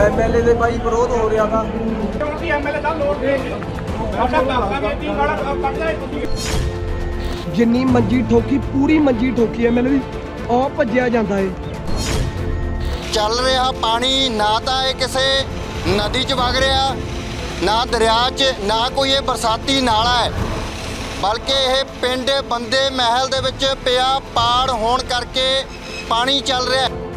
MLA ਦੇ ਬਾਈ ਵਿਰੋਧ ਹੋ ਰਿਹਾ ਵਾ ਕਿਉਂਕਿ ਐਮਐਲਏ ਦਾ ਲੋੜ ਦੇ ਸਾਡਾ ਕਾਕਾ ਵੀ ਟੀ ਵਾਲਾ ਕੱਢਦਾ ਹੈ ਤੁਸੀਂ ਜਿੰਨੀ ਮੰਜੀ ਠੋਕੀ ਪੂਰੀ ਮੰਜੀ ਠੋਕੀ ਐਮਐਲਏ ਦੀ ਉਹ ਭੱਜਿਆ ਜਾਂਦਾ ਏ। ਚੱਲ ਰਿਹਾ ਪਾਣੀ ਨਾ ਤਾਂ ਇਹ ਕਿਸੇ ਨਦੀ 'ਚ ਵਗ ਰਿਹਾ ਨਾ ਦਰਿਆ 'ਚ ਨਾ ਕੋਈ ਇਹ ਬਰਸਾਤੀ ਨਾਲਾ ਹੈ। ਬਲਕਿ ਇਹ ਪਿੰਡ ਬੰਦੇ ਮਹਿਲ ਦੇ ਵਿੱਚ ਪਿਆ ਪਾੜ ਹੋਣ ਕਰਕੇ ਪਾਣੀ ਚੱਲ ਰਿਹਾ ਹੈ।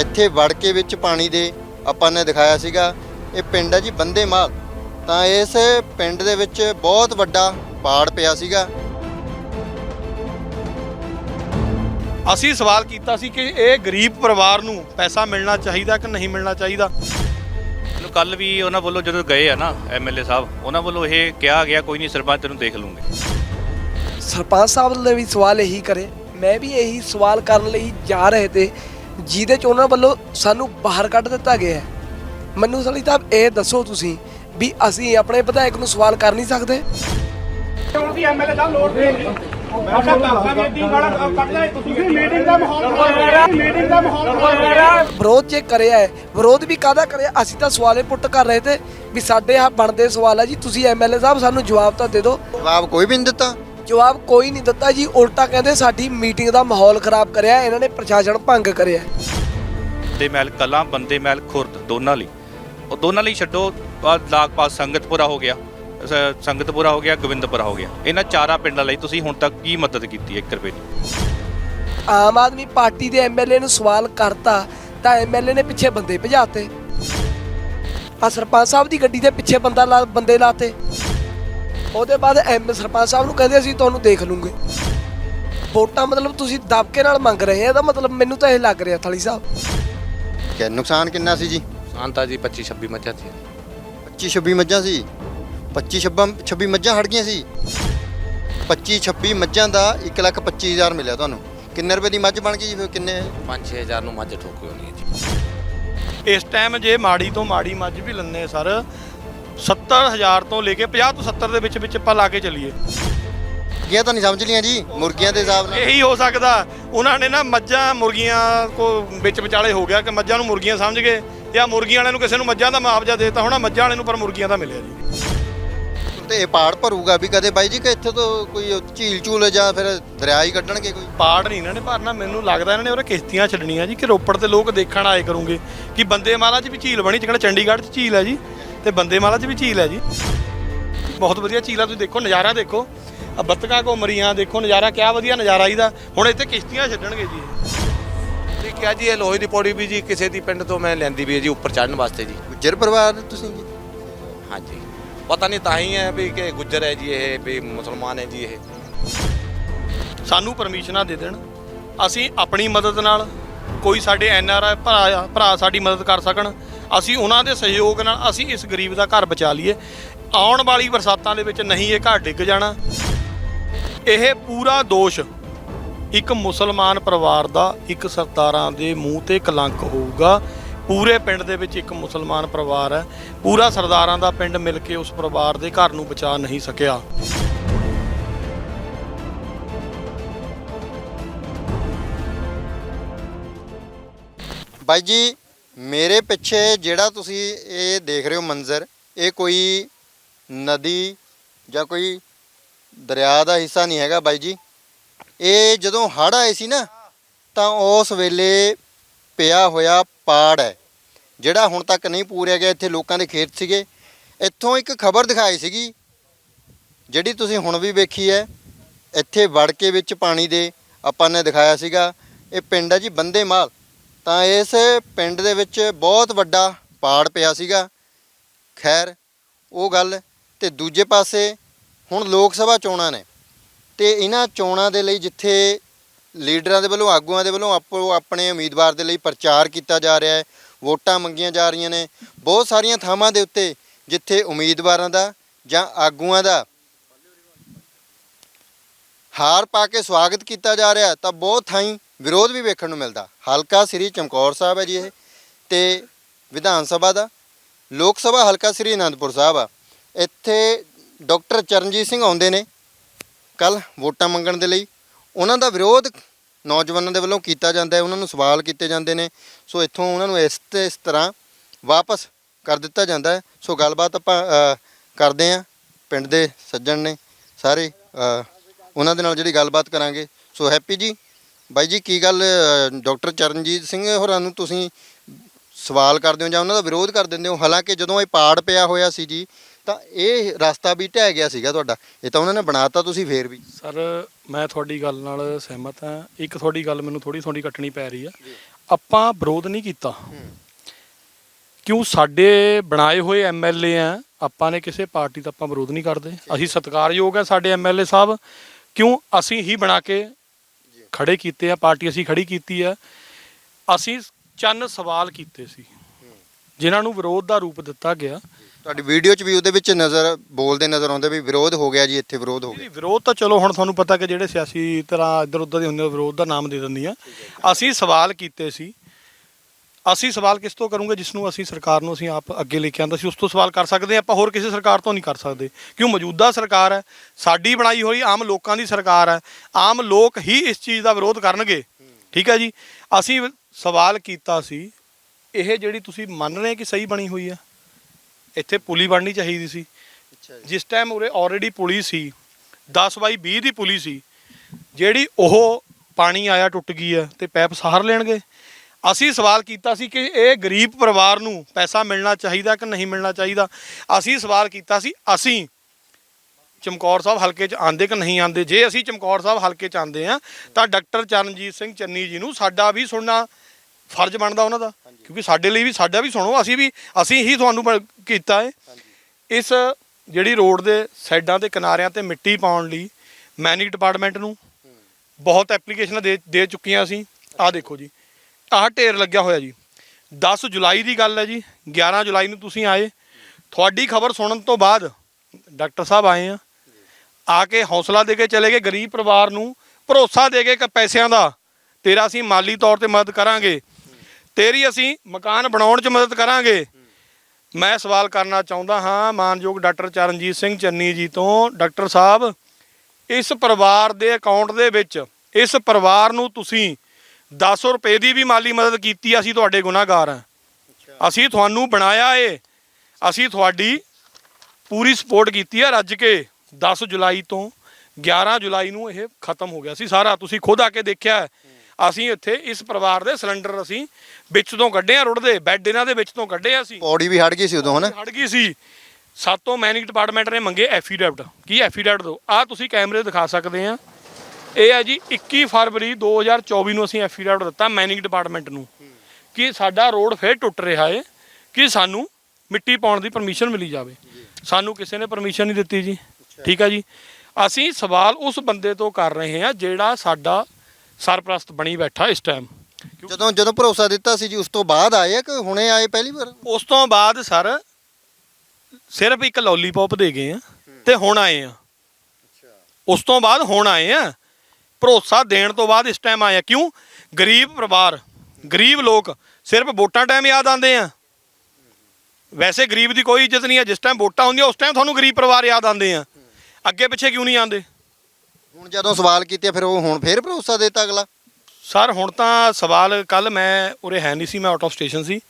ਇੱਥੇ ਵੜ ਕੇ ਵਿੱਚ ਪਾਣੀ ਦੇ ਆਪਾਂ ਨੇ ਦਿਖਾਇਆ ਸੀਗਾ। ਇਹ ਪਿੰਡ ਹੈ ਜੀ ਬੰਦੇ ਮਾਲ। ਤਾਂ ਇਸ ਪਿੰਡ ਦੇ ਵਿੱਚ ਬਹੁਤ ਵੱਡਾ ਪਾੜ ਪਿਆ ਸੀਗਾ। ਅਸੀਂ ਸਵਾਲ ਕੀਤਾ ਸੀ ਕਿ ਇਹ ਗਰੀਬ ਪਰਿਵਾਰ ਨੂੰ ਪੈਸਾ ਮਿਲਣਾ ਚਾਹੀਦਾ ਕਿ ਨਹੀਂ ਮਿਲਣਾ ਚਾਹੀਦਾ? ਨੂੰ ਕੱਲ ਵੀ ਉਹਨਾਂ ਵੱਲੋਂ ਜਦੋਂ ਗਏ ਆ ਨਾ ਐਮਐਲਏ ਸਾਹਿਬ ਉਹਨਾਂ ਵੱਲੋਂ ਇਹ ਕਿਹਾ ਗਿਆ ਕੋਈ ਨਹੀਂ ਸਰਪੰਚ ਤੈਨੂੰ ਦੇਖ ਲੂੰਗੇ। ਸਰਪੰਚ ਸਾਹਿਬ ਨੇ ਵੀ ਸਵਾਲ ਇਹੀ ਕਰੇ। ਮੈਂ ਵੀ ਇਹੀ ਸਵਾਲ ਕਰਨ ਲਈ ਜਾ ਰਹੇ ਤੇ ਜਿਹਦੇ ਚ ਉਹਨਾਂ ਵੱਲੋਂ ਸਾਨੂੰ ਬਾਹਰ ਕੱਢ ਦਿੱਤਾ ਗਿਆ ਹੈ। ਮੈਨੂੰ ਸਲੀ ਤਾਂ ਇਹ ਦੱਸੋ ਤੁਸੀਂ ਵੀ ਅਸੀਂ ਆਪਣੇ ਵਿਧਾਇਕ ਨੂੰ ਸਵਾਲ ਕਰ ਨਹੀਂ ਸਕਦੇ? ਦਾ ਦੇ ਦਾ ਵਿਰੋਧ ਜੇ ਕਰਿਆ ਹੈ ਵਿਰੋਧ ਵੀ ਕਾਹਦਾ ਕਰਿਆ? ਅਸੀਂ ਤਾਂ ਸਵਾਲੇ ਪੁੱਟ ਕਰ ਰਹੇ ਤੇ ਵੀ ਸਾਡੇ ਆ ਬਣਦੇ ਸਵਾਲ ਹੈ ਜੀ ਤੁਸੀਂ ਐਮਐਲਏ ਸਾਹਿਬ ਸਾਨੂੰ ਜਵਾਬ ਤਾਂ ਦੇ ਦਿਓ। ਜਵਾਬ ਕੋਈ ਵੀ ਨਹੀਂ ਦਿੱਤਾ। ਜਵਾਬ ਕੋਈ ਨਹੀਂ ਦਿੱਤਾ ਜੀ ਉਲਟਾ ਕਹਿੰਦੇ ਸਾਡੀ ਮੀਟਿੰਗ ਦਾ ਮਾਹੌਲ ਖਰਾਬ ਕਰਿਆ ਇਹਨਾਂ ਨੇ ਪ੍ਰਸ਼ਾਸਨ ਭੰਗ ਕਰਿਆ। ਬੰਦੇ ਮਹਿਲ ਕਲਾਂ ਬੰਦੇ ਮਹਿਲ ਖੁਰਦ ਦੋਨਾਂ ਲਈ। ਉਹ ਦੋਨਾਂ ਲਈ ਛੱਡੋ ਆਹ ਲਾਗ ਪਾਸ ਸੰਗਤਪੁਰਾ ਹੋ ਗਿਆ ਸੰਗਤਪੁਰਾ ਹੋ ਗਿਆ ਗੋਬਿੰਦਪੁਰਾ ਹੋ ਗਿਆ। ਇਹਨਾਂ ਚਾਰਾਂ ਪਿੰਡਾਂ ਲਈ ਤੁਸੀਂ ਹੁਣ ਤੱਕ ਕੀ ਮਦਦ ਕੀਤੀ ਹੈ 1 ਰੁਪਏ ਦੀ? ਆਮ ਆਦਮੀ ਪਾਰਟੀ ਦੇ ਐਮਐਲਏ ਨੂੰ ਸਵਾਲ ਕਰਤਾ ਤਾਂ ਐਮਐਲਏ ਨੇ ਪਿੱਛੇ ਬੰਦੇ ਭਜਾਤੇ। ਆ ਸਰਪੰਚ ਸਾਹਿਬ ਦੀ ਗੱਡੀ ਦੇ ਪਿੱਛੇ ਬੰਦਾ ਲਾ ਬੰਦੇ ਲਾਤੇ। ਉਹਦੇ ਬਾਅਦ ਐਮ ਸਰਪੰਚ ਸਾਹਿਬ ਨੂੰ ਕਹਿੰਦੇ ਅਸੀਂ ਤੁਹਾਨੂੰ ਦੇਖ ਲੂੰਗੇ। ਵੋਟਾਂ ਮਤਲਬ ਤੁਸੀਂ ਦਬਕੇ ਨਾਲ ਮੰਗ ਰਹੇ ਆ ਇਹਦਾ ਮਤਲਬ ਮੈਨੂੰ ਤਾਂ ਇਹ ਲੱਗ ਰਿਹਾ ਥਲੀ ਸਾਹਿਬ। ਕਿ ਨੁਕਸਾਨ ਕਿੰਨਾ ਸੀ ਜੀ? ਸ਼ਾਂਤਾ ਜੀ 25 26 ਮੱਝਾਂ ਸੀ। 25 26 ਮੱਝਾਂ ਸੀ? 25 26 26 ਮੱਝਾਂ ਹਟ ਗਈਆਂ ਸੀ? 25 26 ਮੱਝਾਂ ਦਾ 1 ਲੱਖ 25 ਹਜ਼ਾਰ ਮਿਲਿਆ ਤੁਹਾਨੂੰ। ਕਿੰਨੇ ਰੁਪਏ ਦੀ ਮੱਝ ਬਣ ਗਈ ਜੀ ਫਿਰ ਕਿੰਨੇ? 5-6000 ਨੂੰ ਮੱਝ ਠੋਕੀ ਹੋਣੀ ਹੈ ਜੀ। ਇਸ ਟਾਈਮ ਜੇ ਮਾੜੀ ਤੋਂ ਮਾੜੀ ਮੱਝ ਵੀ ਲੰਨੇ ਸਰ 70000 ਤੋਂ ਲੈ ਕੇ 50 ਤੋਂ 70 ਦੇ ਵਿੱਚ ਵਿੱਚ ਆਪਾਂ ਲਾ ਕੇ ਚੱਲੀਏ। ਗਿਆ ਤਾਂ ਨਹੀਂ ਸਮਝ ਲੀਆਂ ਜੀ ਮੁਰਗੀਆਂ ਦੇ ਹਿਸਾਬ ਨਾਲ। ਇਹੀ ਹੋ ਸਕਦਾ। ਉਹਨਾਂ ਨੇ ਨਾ ਮੱਝਾਂ ਮੁਰਗੀਆਂ ਕੋ ਵਿੱਚ ਵਿਚਾਲੇ ਹੋ ਗਿਆ ਕਿ ਮੱਝਾਂ ਨੂੰ ਮੁਰਗੀਆਂ ਸਮਝ ਗਏ ਜਾਂ ਮੁਰਗੀਆਂ ਵਾਲਿਆਂ ਨੂੰ ਕਿਸੇ ਨੂੰ ਮੱਝਾਂ ਦਾ ਮੁਆਵਜ਼ਾ ਦੇਤਾ ਹੋਣਾ ਮੱਝਾਂ ਵਾਲਿਆਂ ਨੂੰ ਪਰ ਮੁਰਗੀਆਂ ਦਾ ਮਿਲਿਆ ਜੀ। ਤੇ ਇਹ ਪਾੜ ਭਰੂਗਾ ਵੀ ਕਦੇ ਬਾਈ ਜੀ ਕਿ ਇੱਥੇ ਤੋਂ ਕੋਈ ਝੀਲ ਝੂਲ ਜਾਂ ਫਿਰ ਦਰਿਆ ਹੀ ਕੱਢਣਗੇ ਕੋਈ? ਪਾੜ ਨਹੀਂ ਇਹਨਾਂ ਨੇ ਭਰਨਾ ਮੈਨੂੰ ਲੱਗਦਾ ਇਹਨਾਂ ਨੇ ਉਹਰੇ ਕਿਸ਼ਤੀਆਂ ਛੱਡਣੀਆਂ ਜੀ ਕਿ ਰੋਪੜ ਤੇ ਲੋਕ ਦੇਖਣ ਆਏ ਕਰੂੰਗੇ ਕਿ ਬੰਦੇ ਮਾਲਾ 'ਚ ਵੀ ਝੀਲ ਬਣੀ ਜਿਹੜਾ ਚੰਡੀਗੜ੍ਹ 'ਚ ਝੀਲ ਹੈ ਜੀ। ਤੇ ਬੰਦੇ ਮਾਲਾ 'ਚ ਵੀ ਝੀਲ ਹੈ ਜੀ। ਬਹੁਤ ਵਧੀਆ ਝੀਲ ਆ ਤੁਸੀਂ ਦੇਖੋ ਨਜ਼ਾਰਾ ਦੇਖੋ। ਆ ਬੱਤਕਾਂ ਘੁੰਮ ਰਹੀਆਂ ਦੇਖੋ ਨਜ਼ਾਰਾ ਕਿਆ ਵਧੀਆ ਨਜ਼ਾਰਾ ਇਹਦਾ। ਹੁਣ ਇੱਥੇ ਕਿਸ਼ਤੀਆਂ ਛੱਡਣਗੇ ਜੀ। ਇਹ। ਤੇ ਕਿਹਾ ਜੀ ਇਹ ਲੋਹੇ ਦੀ ਪੌੜੀ ਵੀ ਜੀ ਕਿਸੇ ਦੀ ਪਿੰਡ ਤੋਂ ਮੈਂ ਲੈਂਦੀ ਵੀ ਹੈ ਜੀ ਉੱਪਰ ਚੜਨ ਵਾਸਤੇ ਜੀ। ਗੁੱਜਰ ਪਰਿਵਾਰ ਤੁਸੀਂ ਜੀ? ਹਾਂਜੀ। ਪਤਾ ਨਹੀਂ ਤਾਂ ਹੀ ਹੈ ਵੀ ਕਿ ਗੁੱਜਰ ਹੈ ਜੀ ਇਹ ਵੀ ਮੁਸਲਮਾਨ ਹੈ ਜੀ ਇਹ। ਸਾਨੂੰ ਪਰਮਿਸ਼ਨਾਂ ਦੇ ਦੇਣ। ਅਸੀਂ ਆਪਣੀ ਮਦਦ ਨਾਲ ਕੋਈ ਸਾਡੇ ਐਨ ਆਰ ਆਈ ਭਰਾ ਭਰਾ ਸਾਡੀ ਮਦਦ ਕਰ ਸਕਣ। ਅਸੀਂ ਉਹਨਾਂ ਦੇ ਸਹਿਯੋਗ ਨਾਲ ਅਸੀਂ ਇਸ ਗਰੀਬ ਦਾ ਘਰ ਬਚਾ ਲਈਏ। ਆਉਣ ਵਾਲੀ ਬਰਸਾਤਾਂ ਦੇ ਵਿੱਚ ਨਹੀਂ ਇਹ ਘਰ ਡਿੱਗ ਜਾਣਾ। ਇਹ ਪੂਰਾ ਦੋਸ਼ ਇੱਕ ਮੁਸਲਮਾਨ ਪਰਿਵਾਰ ਦਾ, ਇੱਕ ਸਰਦਾਰਾਂ ਦੇ ਮੂੰਹ ਤੇ ਕਲੰਕ ਹੋਊਗਾ। ਪੂਰੇ ਪਿੰਡ ਦੇ ਵਿੱਚ ਇੱਕ ਮੁਸਲਮਾਨ ਪਰਿਵਾਰ ਹੈ। ਪੂਰਾ ਸਰਦਾਰਾਂ ਦਾ ਪਿੰਡ ਮਿਲ ਕੇ ਉਸ ਪਰਿਵਾਰ ਦੇ ਘਰ ਨੂੰ ਬਚਾ ਨਹੀਂ ਸਕਿਆ। ਬਾਈ ਜੀ ਮੇਰੇ ਪਿੱਛੇ ਜਿਹੜਾ ਤੁਸੀਂ ਇਹ ਦੇਖ ਰਹੇ ਹੋ ਮੰਜ਼ਰ, ਇਹ ਕੋਈ ਨਦੀ ਜਾਂ ਕੋਈ ਦਰਿਆ ਦਾ ਹਿੱਸਾ ਨਹੀਂ ਹੈਗਾ ਬਾਈ ਜੀ। ਇਹ ਜਦੋਂ ਹੜ੍ਹ ਆਏ ਸੀ ਨਾ, ਤਾਂ ਉਸ ਵੇਲੇ ਪਿਆ ਹੋਇਆ ਪਾੜ ਹੈ, ਜਿਹੜਾ ਹੁਣ ਤੱਕ ਨਹੀਂ ਪੂਰਿਆ ਗਿਆ। ਇੱਥੇ ਲੋਕਾਂ ਦੇ ਖੇਤ ਸੀਗੇ। ਇੱਥੋਂ ਇੱਕ ਖਬਰ ਦਿਖਾਈ ਸੀਗੀ, ਜਿਹੜੀ ਤੁਸੀਂ ਹੁਣ ਵੀ ਵੇਖੀ ਹੈ। ਇੱਥੇ ਵੜ ਕੇ ਵਿੱਚ ਪਾਣੀ ਦੇ ਆਪਾਂ ਨੇ ਦਿਖਾਇਆ ਸੀਗਾ। ਇਹ ਪਿੰਡ ਹੈ ਜੀ ਬੰਦੇ ਮਾਲ। ਤਾਂ ਇਸ ਪਿੰਡ ਦੇ ਵਿੱਚ ਬਹੁਤ ਵੱਡਾ ਪਾੜ ਪਿਆ ਸੀਗਾ। ਖੈਰ, ਉਹ ਗੱਲ ਤੇ ਦੂਜੇ ਪਾਸੇ ਹੁਣ ਲੋਕ ਸਭਾ ਚੋਣਾਂ ਨੇ ਤੇ ਇਹਨਾਂ ਚੋਣਾਂ ਦੇ ਲਈ ਜਿੱਥੇ ਲੀਡਰਾਂ ਦੇ ਵੱਲੋਂ, ਆਗੂਆਂ ਦੇ ਵੱਲੋਂ ਆਪੋ ਆਪਣੇ ਉਮੀਦਵਾਰ ਦੇ ਲਈ ਪ੍ਰਚਾਰ ਕੀਤਾ ਜਾ ਰਿਹਾ ਹੈ, ਵੋਟਾਂ ਮੰਗੀਆਂ ਜਾ ਰਹੀਆਂ ਨੇ, ਬਹੁਤ ਸਾਰੀਆਂ ਥਾਵਾਂ ਦੇ ਉੱਤੇ ਜਿੱਥੇ ਉਮੀਦਵਾਰਾਂ ਦਾ ਜਾਂ ਆਗੂਆਂ ਦਾ ਹਾਰ ਪਾ ਕੇ ਸਵਾਗਤ ਕੀਤਾ ਜਾ ਰਿਹਾ ਤਾਂ ਬਹੁਤ ਥਾਈਂ ਵਿਰੋਧ ਵੀ ਵੇਖਣ ਨੂੰ ਮਿਲਦਾ। ਹਲਕਾ ਸ੍ਰੀ ਚਮਕੌਰ ਸਾਹਿਬ ਹੈ ਜੀ ਇਹ ਤੇ ਵਿਧਾਨ ਸਭਾ ਦਾ। ਲੋਕ ਸਭਾ ਹਲਕਾ ਸ੍ਰੀ ਅਨੰਦਪੁਰ ਸਾਹਿਬ ਆ। ਇੱਥੇ ਡਾਕਟਰ ਚਰਨਜੀਤ ਸਿੰਘ ਆਉਂਦੇ ਨੇ ਕੱਲ ਵੋਟਾਂ ਮੰਗਣ ਦੇ ਲਈ। ਉਹਨਾਂ ਦਾ ਵਿਰੋਧ ਨੌਜਵਾਨਾਂ ਦੇ ਵੱਲੋਂ ਕੀਤਾ ਜਾਂਦਾ ਹੈ। ਉਹਨਾਂ ਨੂੰ ਸਵਾਲ ਕੀਤੇ ਜਾਂਦੇ ਨੇ। ਸੋ ਇੱਥੋਂ ਉਹਨਾਂ ਨੂੰ ਇਸ ਤੇ ਇਸ ਤਰ੍ਹਾਂ ਵਾਪਸ ਕਰ ਦਿੱਤਾ ਜਾਂਦਾ ਹੈ। ਸੋ ਗੱਲਬਾਤ ਆਪਾਂ ਕਰਦੇ ਹਾਂ। ਪਿੰਡ ਦੇ ਸੱਜਣ ਨੇ ਸਾਰੇ ਉਹਨਾਂ ਦੇ ਨਾਲ ਜਿਹੜੀ ਗੱਲਬਾਤ ਕਰਾਂਗੇ। ਸੋ ਹੈਪੀ ਜੀ ਬਾਈ ਜੀ, ਕੀ ਗੱਲ ਡਾਕਟਰ ਚਰਨਜੀਤ ਸਿੰਘ ਹੋਰਾਂ ਨੂੰ ਤੁਸੀਂ ਸਵਾਲ ਕਰਦੇ ਹੋ ਜਾਂ ਉਹਨਾਂ ਦਾ ਵਿਰੋਧ ਕਰ ਦਿੰਦੇ ਹੋ? ਹਾਲਾਂਕਿ ਜਦੋਂ ਇਹ ਪਾੜ ਪਿਆ ਹੋਇਆ ਸੀ ਜੀ, ਤਾਂ ਇਹ ਰਸਤਾ ਵੀ ਢਹਿ ਗਿਆ ਸੀਗਾ ਤੁਹਾਡਾ। ਇਹ ਤਾਂ ਉਹਨਾਂ ਨੇ ਬਣਾਤਾ ਤੁਸੀਂ ਫੇਰ ਵੀ। ਸਰ, ਮੈਂ ਤੁਹਾਡੀ ਗੱਲ ਨਾਲ ਸਹਿਮਤ ਹਾਂ। ਇੱਕ ਤੁਹਾਡੀ ਗੱਲ ਮੈਨੂੰ ਥੋੜੀ ਥੋੜੀ ਕੱਟਣੀ ਪੈ ਰਹੀ ਆ। ਆਪਾਂ ਵਿਰੋਧ ਨਹੀਂ ਕੀਤਾ। ਕਿਉਂ ਸਾਡੇ ਬਣਾਏ ਹੋਏ ਐਮਐਲਏ ਆ, ਆਪਾਂ ਨੇ ਕਿਸੇ ਪਾਰਟੀ ਦਾ ਆਪਾਂ ਵਿਰੋਧ ਨਹੀਂ ਕਰਦੇ। ਅਸੀਂ ਸਤਿਕਾਰਯੋਗ ਆ ਸਾਡੇ ਐਮਐਲਏ ਸਾਹਿਬ। ਕਿਉਂ ਅਸੀਂ ਹੀ ਬਣਾ ਕੇ ਖੜੇ ਕੀਤੇ ਆ ਪਾਰਟੀ ਅਸੀਂ ਖੜੀ ਕੀਤੀ ਆ। ਅਸੀਂ ਚੰਨ ਸਵਾਲ ਕੀਤੇ ਸੀ। ਜਿਨ੍ਹਾਂ ਨੂੰ ਵਿਰੋਧ ਦਾ ਰੂਪ ਦਿੱਤਾ ਗਿਆ। ਤੁਹਾਡੀ ਵੀਡੀਓ 'ਚ ਵੀ ਉਹਦੇ ਵਿੱਚ ਨਜ਼ਰ ਬੋਲਦੇ ਨਜ਼ਰ ਆਉਂਦੇ ਵੀ ਵਿਰੋਧ ਹੋ ਗਿਆ ਜੀ ਇੱਥੇ ਵਿਰੋਧ ਹੋ ਗਿਆ। ਨਹੀਂ ਵਿਰੋਧ ਤਾਂ ਚਲੋ ਹੁਣ ਤੁਹਾਨੂੰ ਪਤਾ ਕਿ ਜਿਹੜੇ ਸਿਆਸੀ ਤਰ੍ਹਾਂ ਇੱਧਰ ਉੱਧਰ ਦੇ ਹੁੰਦੇ ਆ, ਵਿਰੋਧ ਦਾ ਨਾਮ ਦੇ ਦਿੰਦੀਆਂ। ਅਸੀਂ ਸਵਾਲ ਕੀਤੇ ਸੀ ਅਸੀਂ ਸਵਾਲ ਕਿਸ ਤੋਂ ਕਰੂੰਗੇ ਜਿਸ ਨੂੰ ਅਸੀਂ ਸਰਕਾਰ ਨੂੰ ਅਸੀਂ ਆਪ ਅੱਗੇ ਲੈ ਕੇ ਆਂਦਾ ਸੀ ਉਸ ਤੋਂ ਸਵਾਲ ਕਰ ਸਕਦੇ ਆਪਾਂ ਹੋਰ ਕਿਸੇ ਸਰਕਾਰ ਤੋਂ ਨਹੀਂ ਕਰ ਸਕਦੇ। ਕਿਉਂ? ਮੌਜੂਦਾ ਸਰਕਾਰ ਹੈ ਸਾਡੀ ਬਣਾਈ ਹੋਈ ਆਮ ਲੋਕਾਂ ਦੀ ਸਰਕਾਰ ਹੈ। ਆਮ ਲੋਕ ਹੀ ਇਸ ਚੀਜ਼ ਦਾ ਵਿਰੋਧ ਕਰਨਗੇ। ਠੀਕ ਹੈ ਜੀ? ਅਸੀਂ ਸਵਾਲ ਕੀਤਾ ਸੀ ਇਹ ਜਿਹੜੀ ਤੁਸੀਂ ਮੰਨ ਰਹੇ ਕਿ ਸਹੀ ਬਣੀ ਹੋਈ ਆ ਇੱਥੇ ਪੁਲੀ ਬਣਨੀ ਚਾਹੀਦੀ ਸੀ। ਜਿਸ ਟਾਈਮ ਉਰੇ ਆਲਰੇਡੀ ਪੁਲੀ ਸੀ 10 ਬਾਈ 20 ਦੀ ਪੁਲੀ ਸੀ ਜਿਹੜੀ ਉਹ ਪਾਣੀ ਆਇਆ ਟੁੱਟ ਗਈ ਹੈ ਤੇ ਪੈਪ ਸਾਰ ਲੈਣਗੇ। ਅਸੀਂ ਸਵਾਲ ਕੀਤਾ ਸੀ ਕਿ ਇਹ ਗਰੀਬ ਪਰਿਵਾਰ ਨੂੰ ਪੈਸਾ ਮਿਲਣਾ ਚਾਹੀਦਾ ਕਿ ਨਹੀਂ ਮਿਲਣਾ ਚਾਹੀਦਾ? ਅਸੀਂ ਸਵਾਲ ਕੀਤਾ ਸੀ ਅਸੀਂ ਚਮਕੌਰ ਸਾਹਿਬ ਹਲਕੇ 'ਚ ਆਂਦੇ ਕਿ ਨਹੀਂ ਆਂਦੇ ਜੇ ਅਸੀਂ ਚਮਕੌਰ ਸਾਹਿਬ ਹਲਕੇ 'ਚ ਆਂਦੇ ਆ ਤਾਂ ਡਾਕਟਰ ਚਰਨਜੀਤ ਸਿੰਘ ਚੰਨੀ ਜੀ ਨੂੰ ਸਾਡਾ ਵੀ ਸੁਣਨਾ ਫਰਜ਼ ਬਣਦਾ ਉਹਨਾਂ ਦਾ। ਕਿਉਂਕਿ ਸਾਡੇ ਲਈ ਵੀ ਸਾਡਾ ਵੀ ਸੁਣੋ ਅਸੀਂ ਵੀ ਅਸੀਂ ਹੀ ਤੁਹਾਨੂੰ ਕੀਤਾ ਹੈ ਇਸ ਜਿਹੜੀ ਰੋਡ ਦੇ ਸਾਈਡਾਂ ਤੇ ਕਿਨਾਰਿਆਂ ਤੇ ਮਿੱਟੀ ਪਾਉਣ ਲਈ ਮੈਨਿਕ ਡਿਪਾਰਟਮੈਂਟ ਨੂੰ ਬਹੁਤ ਐਪਲੀਕੇਸ਼ਨਾਂ ਦੇ ਦੇ ਚੁੱਕੀਆਂ ਅਸੀਂ। ਆਹ ਦੇਖੋ ਜੀ। ਆਹ ਢੇਰ ਲੱਗਿਆ ਹੋਇਆ ਜੀ। 10 ਜੁਲਾਈ ਦੀ ਗੱਲ ਹੈ ਜੀ 11 ਜੁਲਾਈ ਨੂੰ ਤੁਸੀਂ ਆਏ। ਤੁਹਾਡੀ ਖਬਰ ਸੁਣਨ ਤੋਂ ਬਾਅਦ ਡਾਕਟਰ ਸਾਹਿਬ ਆਏ ਆ। ਆ ਕੇ ਹੌਸਲਾ ਦੇ ਕੇ ਚਲੇ ਗਏ, ਗਰੀਬ ਪਰਿਵਾਰ ਨੂੰ ਭਰੋਸਾ ਦੇ ਕੇ ਕਿ ਪੈਸਿਆਂ ਦਾ ਤੇਰਾ ਅਸੀਂ ਮਾਲੀ ਤੌਰ ਤੇ ਮਦਦ ਕਰਾਂਗੇ। ਤੇਰੀ ਅਸੀਂ ਮਕਾਨ ਬਣਾਉਣ 'ਚ ਮਦਦ ਕਰਾਂਗੇ। ਮੈਂ ਸਵਾਲ ਕਰਨਾ ਚਾਹੁੰਦਾ ਹਾਂ, ਮਾਨਯੋਗ ਡਾਕਟਰ ਚਰਨਜੀਤ ਸਿੰਘ ਚੰਨੀ ਜੀ ਤੋਂ। ਡਾਕਟਰ ਸਾਹਿਬ, ਇਸ ਪਰਿਵਾਰ ਦੇ ਅਕਾਊਂਟ ਦੇ ਵਿੱਚ, ਇਸ ਪਰਿਵਾਰ ਨੂੰ ਤੁਸੀਂ 10 ਰੁਪਏ ਦੀ ਵੀ ਮਾਲੀ ਮਦਦ ਕੀਤੀ ਅਸੀਂ ਤੁਹਾਡੇ ਗੁਨਾਹਗਾਰ ਹਾਂ। ਅਸੀਂ ਤੁਹਾਨੂੰ ਬਣਾਇਆ ਏ। ਅਸੀਂ ਤੁਹਾਡੀ ਪੂਰੀ ਸਪੋਰਟ ਕੀਤੀ ਹੈ ਰੱਜ ਕੇ 10 ਜੁਲਾਈ ਤੋਂ 11 ਜੁਲਾਈ ਨੂੰ ਇਹ ਖਤਮ ਹੋ ਗਿਆ ਸੀ ਸਾਰਾ। ਤੁਸੀਂ ਖੁਦ ਆ ਕੇ ਦੇਖਿਆ। ਅਸੀਂ ਇੱਥੇ ਇਸ ਪਰਿਵਾਰ ਦੇ ਸਿਲੰਡਰ ਅਸੀਂ ਵਿੱਚ ਤੋਂ ਕੱਢੇ ਆ ਰੁੜਦੇ ਬੈੱਡ ਇਹਨਾਂ ਦੇ ਵਿੱਚ ਤੋਂ ਕੱਢੇ ਆ ਅਸੀਂ। ਪੌੜੀ ਵੀ ਹਟ ਗਈ ਸੀ ਉਦੋਂ ਹਨਾ? ਹਟ ਗਈ ਸੀ। ਸਾਤੋਂ ਮੈਨਿਕ ਡਿਪਾਰਟਮੈਂਟ ਨੇ ਮੰਗੇ ਐਫੀਡੈਵਿਟ। ਕੀ ਐਫੀਡੈਵਿਟ ਦੋ? ਆ ਤੁਸੀਂ ਕੈਮਰੇ ਦਿਖਾ ਸਕਦੇ ਆ। ਇਹ ਹੈ ਜੀ 21 ਫਰਵਰੀ 2024 ਨੂੰ ਅਸੀਂ ਐਫੀਡੈਵਿਟ ਦਿੱਤਾ ਮੈਨਿਕ ਡਿਪਾਰਟਮੈਂਟ ਨੂੰ। ਕਿ ਸਾਡਾ ਰੋਡ ਫੇਰ ਟੁੱਟ ਰਿਹਾ ਹੈ ਕਿ ਸਾਨੂੰ ਮਿੱਟੀ ਪਾਉਣ ਦੀ ਪਰਮਿਸ਼ਨ ਮਿਲੀ ਜਾਵੇ। ਸਾਨੂੰ ਕਿਸੇ ਨੇ ਪਰਮਿਸ਼ਨ ਨਹੀਂ ਦਿੱਤੀ ਜੀ। ਠੀਕ ਹੈ ਜੀ? ਅਸੀਂ ਸਵਾਲ ਉਸ ਬੰਦੇ ਤੋਂ ਕਰ ਰਹੇ ਹਾਂ ਜਿਹੜਾ ਸਾਡਾ ਸਰਪ੍ਰਸਤ ਬਣੀ ਬੈਠਾ ਇਸ ਟਾਈਮ ਜਦੋਂ ਜਦੋਂ ਭਰੋਸਾ ਦਿੱਤਾ ਸੀ ਜੀ ਉਸ ਤੋਂ ਬਾਅਦ ਆਏ ਆ ਕਿ ਹੁਣੇ ਆਏ ਪਹਿਲੀ ਵਾਰ? ਉਸ ਤੋਂ ਬਾਅਦ ਸਰ ਸਿਰਫ ਇੱਕ ਲੋਲੀਪੌਪ ਦੇ ਗਏ ਆ ਤੇ ਹੁਣ ਆਏ ਆ। ਉਸ ਤੋਂ ਬਾਅਦ ਹੁਣ ਆਏ ਆ ਭਰੋਸਾ ਦੇਣ ਤੋਂ ਬਾਅਦ ਇਸ ਟਾਈਮ ਆਏ ਆ। ਕਿਉਂ? ਗਰੀਬ ਪਰਿਵਾਰ ਗਰੀਬ ਲੋਕ ਸਿਰਫ ਵੋਟਾਂ ਟਾਈਮ ਯਾਦ ਆਉਂਦੇ ਆ। ਵੈਸੇ ਗਰੀਬ ਦੀ ਕੋਈ ਇੱਜ਼ਤ ਨਹੀਂ ਹੈ ਜਿਸ ਟਾਈਮ ਵੋਟਾਂ ਹੁੰਦੀਆਂ ਉਸ ਟਾਈਮ ਤੁਹਾਨੂੰ ਗਰੀਬ ਪਰਿਵਾਰ ਯਾਦ ਆਉਂਦੇ ਆ। ਅੱਗੇ ਪਿੱਛੇ ਕਿਉਂ ਨਹੀਂ ਆਉਂਦੇ? ਹੁਣ ਜਦੋਂ ਸਵਾਲ ਕੀਤੇ ਫਿਰ ਉਹ ਹੁਣ ਫੇਰ ਭਰੋਸਾ ਦਿੱਤਾ ਅਗਲਾ? ਸਰ ਹੁਣ ਤਾਂ ਸਵਾਲ ਕੱਲ ਮੈਂ ਉਰੇ ਹੈ ਨਹੀਂ ਸੀ ਮੈਂ ਆਊਟ ਆਫ ਸਟੇਸ਼ਨ ਸੀ।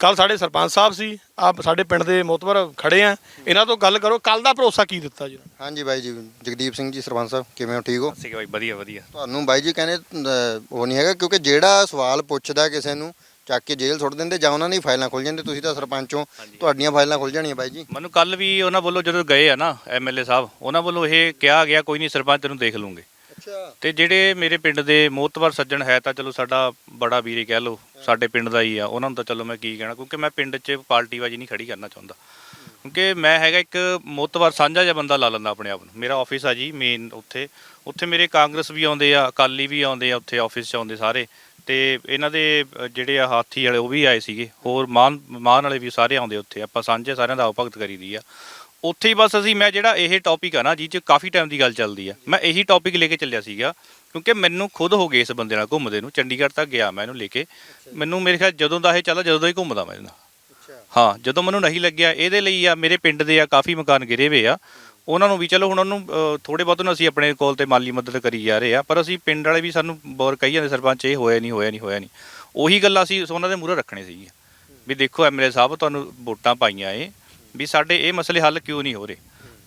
ਕੱਲ ਸਾਡੇ ਸਰਪੰਚ ਸਾਹਿਬ ਸੀ ਆਪ ਸਾਡੇ ਪਿੰਡ ਦੇ ਮੋਤਬਰ ਖੜੇ ਆ ਇਹਨਾਂ ਤੋਂ ਗੱਲ ਕਰੋ ਕੱਲ ਦਾ ਭਰੋਸਾ ਕੀ ਦਿੱਤਾ ਜੀ? ਹਾਂਜੀ ਬਾਈ ਜੀ ਜਗਦੀਪ ਸਿੰਘ ਜੀ ਸਰਪੰਚ ਸਾਹਿਬ ਕਿਵੇਂ ਹੋ ਠੀਕ ਹੋ? ਠੀਕ ਬਾਈ ਵਧੀਆ ਵਧੀਆ। ਤੁਹਾਨੂੰ ਬਾਈ ਜੀ ਕਹਿੰਦੇ ਅਹ, ਉਹ ਨਹੀਂ ਹੈਗਾ ਕਿਉਂਕਿ ਜਿਹੜਾ ਸਵਾਲ ਪੁੱਛਦਾ ਕਿਸੇ ਨੂੰ ਚੱਕ ਕੇ ਜੇਲ੍ਹ ਸੁੱਟ ਦਿੰਦੇ ਜਾਂ ਉਹਨਾਂ ਦੀ ਫਾਈਲਾਂ ਖੁੱਲ ਜਾਂਦੇ ਤੁਸੀਂ ਤਾਂ ਸਰਪੰਚ ਹੋ ਤੁਹਾਡੀਆਂ ਫਾਈਲਾਂ ਖੁੱਲ ਜਾਣੀਆਂ ਬਾਈ ਜੀ। ਮੈਨੂੰ ਕੱਲ ਵੀ ਉਹਨਾਂ ਵੱਲੋਂ ਜਦੋਂ ਗਏ ਆ ਨਾ ਐਮਐਲਏ ਸਾਹਿਬ ਉਹਨਾਂ ਵੱਲੋਂ ਇਹ ਕਿਹਾ ਗਿਆ ਕੋਈ ਨਹੀਂ ਸਰਪੰਚ ਤੈਨੂੰ ਦੇਖ ਲੂੰਗੇ। ਅੱਛਾ। ਤੇ ਜਿਹੜੇ ਮੇਰੇ ਪਿੰਡ ਦੇ ਮੋਤਵਰ ਸੱਜਣ ਹੈ ਤਾਂ ਚਲੋ ਸਾਡਾ ਬੜਾ ਵੀਰੇ ਕਹਿ ਲਓ ਸਾਡੇ ਪਿੰਡ ਦਾ ਹੀ ਆ। ਉਹਨਾਂ ਨੂੰ ਤਾਂ ਚਲੋ ਮੈਂ ਕੀ ਕਹਿਣਾ ਕਿਉਂਕਿ ਮੈਂ ਪਿੰਡ 'ਚ ਪਾਰਟੀਬਾਜੀ ਨਹੀਂ ਖੜੀ ਕਰਨਾ ਚਾਹੁੰਦਾ। ਕਿਉਂਕਿ ਮੈਂ ਹੈਗਾ ਇੱਕ ਮੋਤਵਰ ਸਾਂਝਾ ਜਿਹਾ ਬੰਦਾ ਲਾ ਲੈਂਦਾ ਆਪਣੇ ਆਪ ਨੂੰ। ਮੇਰਾ ਆਫਿਸ ਆ ਜੀ ਮੇਨ ਉੱਥੇ। ਉੱਥੇ ਮੇਰੇ ਕਾਂਗਰਸ ਵੀ ਆਉਂਦੇ ਆ ਅਕਾਲੀ ਵੀ ਆਉਂਦੇ ਆ ਉੱਥੇ ਆਫਿਸ 'ਚ ਆਉਂਦੇ ਸਾਰੇ। ਤੇ ਇਹਨਾਂ ਦੇ ਜਿਹੜੇ ਆ ਹਾਥੀ ਵਾਲੇ ਉਹ ਵੀ ਆਏ ਸੀਗੇ। ਹੋਰ ਮਾਨ ਮਾਨ ਵਾਲੇ ਵੀ ਸਾਰੇ ਆਉਂਦੇ ਉੱਥੇ। ਆਪਾਂ ਸਾਂਝੇ ਸਾਰਿਆਂ ਦਾ ਭਗਤ ਕਰੀਦੀ ਆ। ਉੱਥੇ ਹੀ ਬਸ ਅਸੀਂ ਮੈਂ ਜਿਹੜਾ ਇਹ ਟੌਪਿਕ ਆ ਨਾ ਜਿਹ 'ਚ ਕਾਫੀ ਟਾਈਮ ਦੀ ਗੱਲ ਚੱਲਦੀ ਆ ਮੈਂ ਇਹੀ ਟੌਪਿਕ ਲੈ ਕੇ ਚੱਲਿਆ ਸੀਗਾ ਕਿਉਂਕਿ ਮੈਨੂੰ ਖੁਦ ਹੋ ਗਏ ਇਸ ਬੰਦੇ ਨਾਲ ਘੁੰਮਦੇ ਨੂੰ ਚੰਡੀਗੜ੍ਹ ਤੱਕ ਗਿਆ ਮੈਂ ਇਹਨੂੰ ਲੈ ਕੇ ਮੈਨੂੰ ਮੇਰੇ ਖਿਆਲ ਜਦੋਂ ਦਾ ਇਹ ਚੱਲਦਾ ਜਦੋਂ ਦਾ ਹੀ ਘੁੰਮਦਾ ਮੈਂ ਇਹਦੇ ਨਾਲ। ਹਾਂ ਜਦੋਂ ਮੈਨੂੰ ਨਹੀਂ ਲੱਗਿਆ ਇਹਦੇ ਲਈ ਆ ਮੇਰੇ ਪਿੰਡ ਦੇ ਆ ਕਾਫੀ ਮਕਾਨ ਗਿਰੇ ਹੋਏ ਆ ਉਹਨਾਂ ਨੂੰ ਵੀ ਚਲੋ ਹੁਣ ਉਹਨੂੰ ਥੋੜੇ ਬਹੁਤ ਨੂੰ ਅਸੀਂ ਆਪਣੇ ਕੋਲ ਤੇ ਮਾਲੀ ਮਦਦ ਕਰੀ ਜਾ ਰਹੇ ਆ ਪਰ ਅਸੀਂ ਪਿੰਡ ਵਾਲੇ ਵੀ ਸਾਨੂੰ ਬੋਰ ਕਹੀ ਜਾਂਦੇ ਸਰਪੰਚ ਇਹ ਹੋਇਆ ਨਹੀਂ ਹੋਇਆ ਨਹੀਂ ਹੋਇਆ ਨਹੀਂ। ਉਹੀ ਗੱਲਾਂ ਅਸੀਂ ਉਹਨਾਂ ਦੇ ਮੂਹਰੇ ਰੱਖਣੇ ਸੀ ਵੀ ਦੇਖੋ ਐਮਐਲਏ ਸਾਹਿਬ ਤੁਹਾਨੂੰ ਵੋਟਾਂ ਪਾਈਆਂ ਏ ਵੀ ਸਾਡੇ ਇਹ ਮਸਲੇ ਹੱਲ ਕਿਉਂ ਨਹੀਂ ਹੋ ਰਹੇ?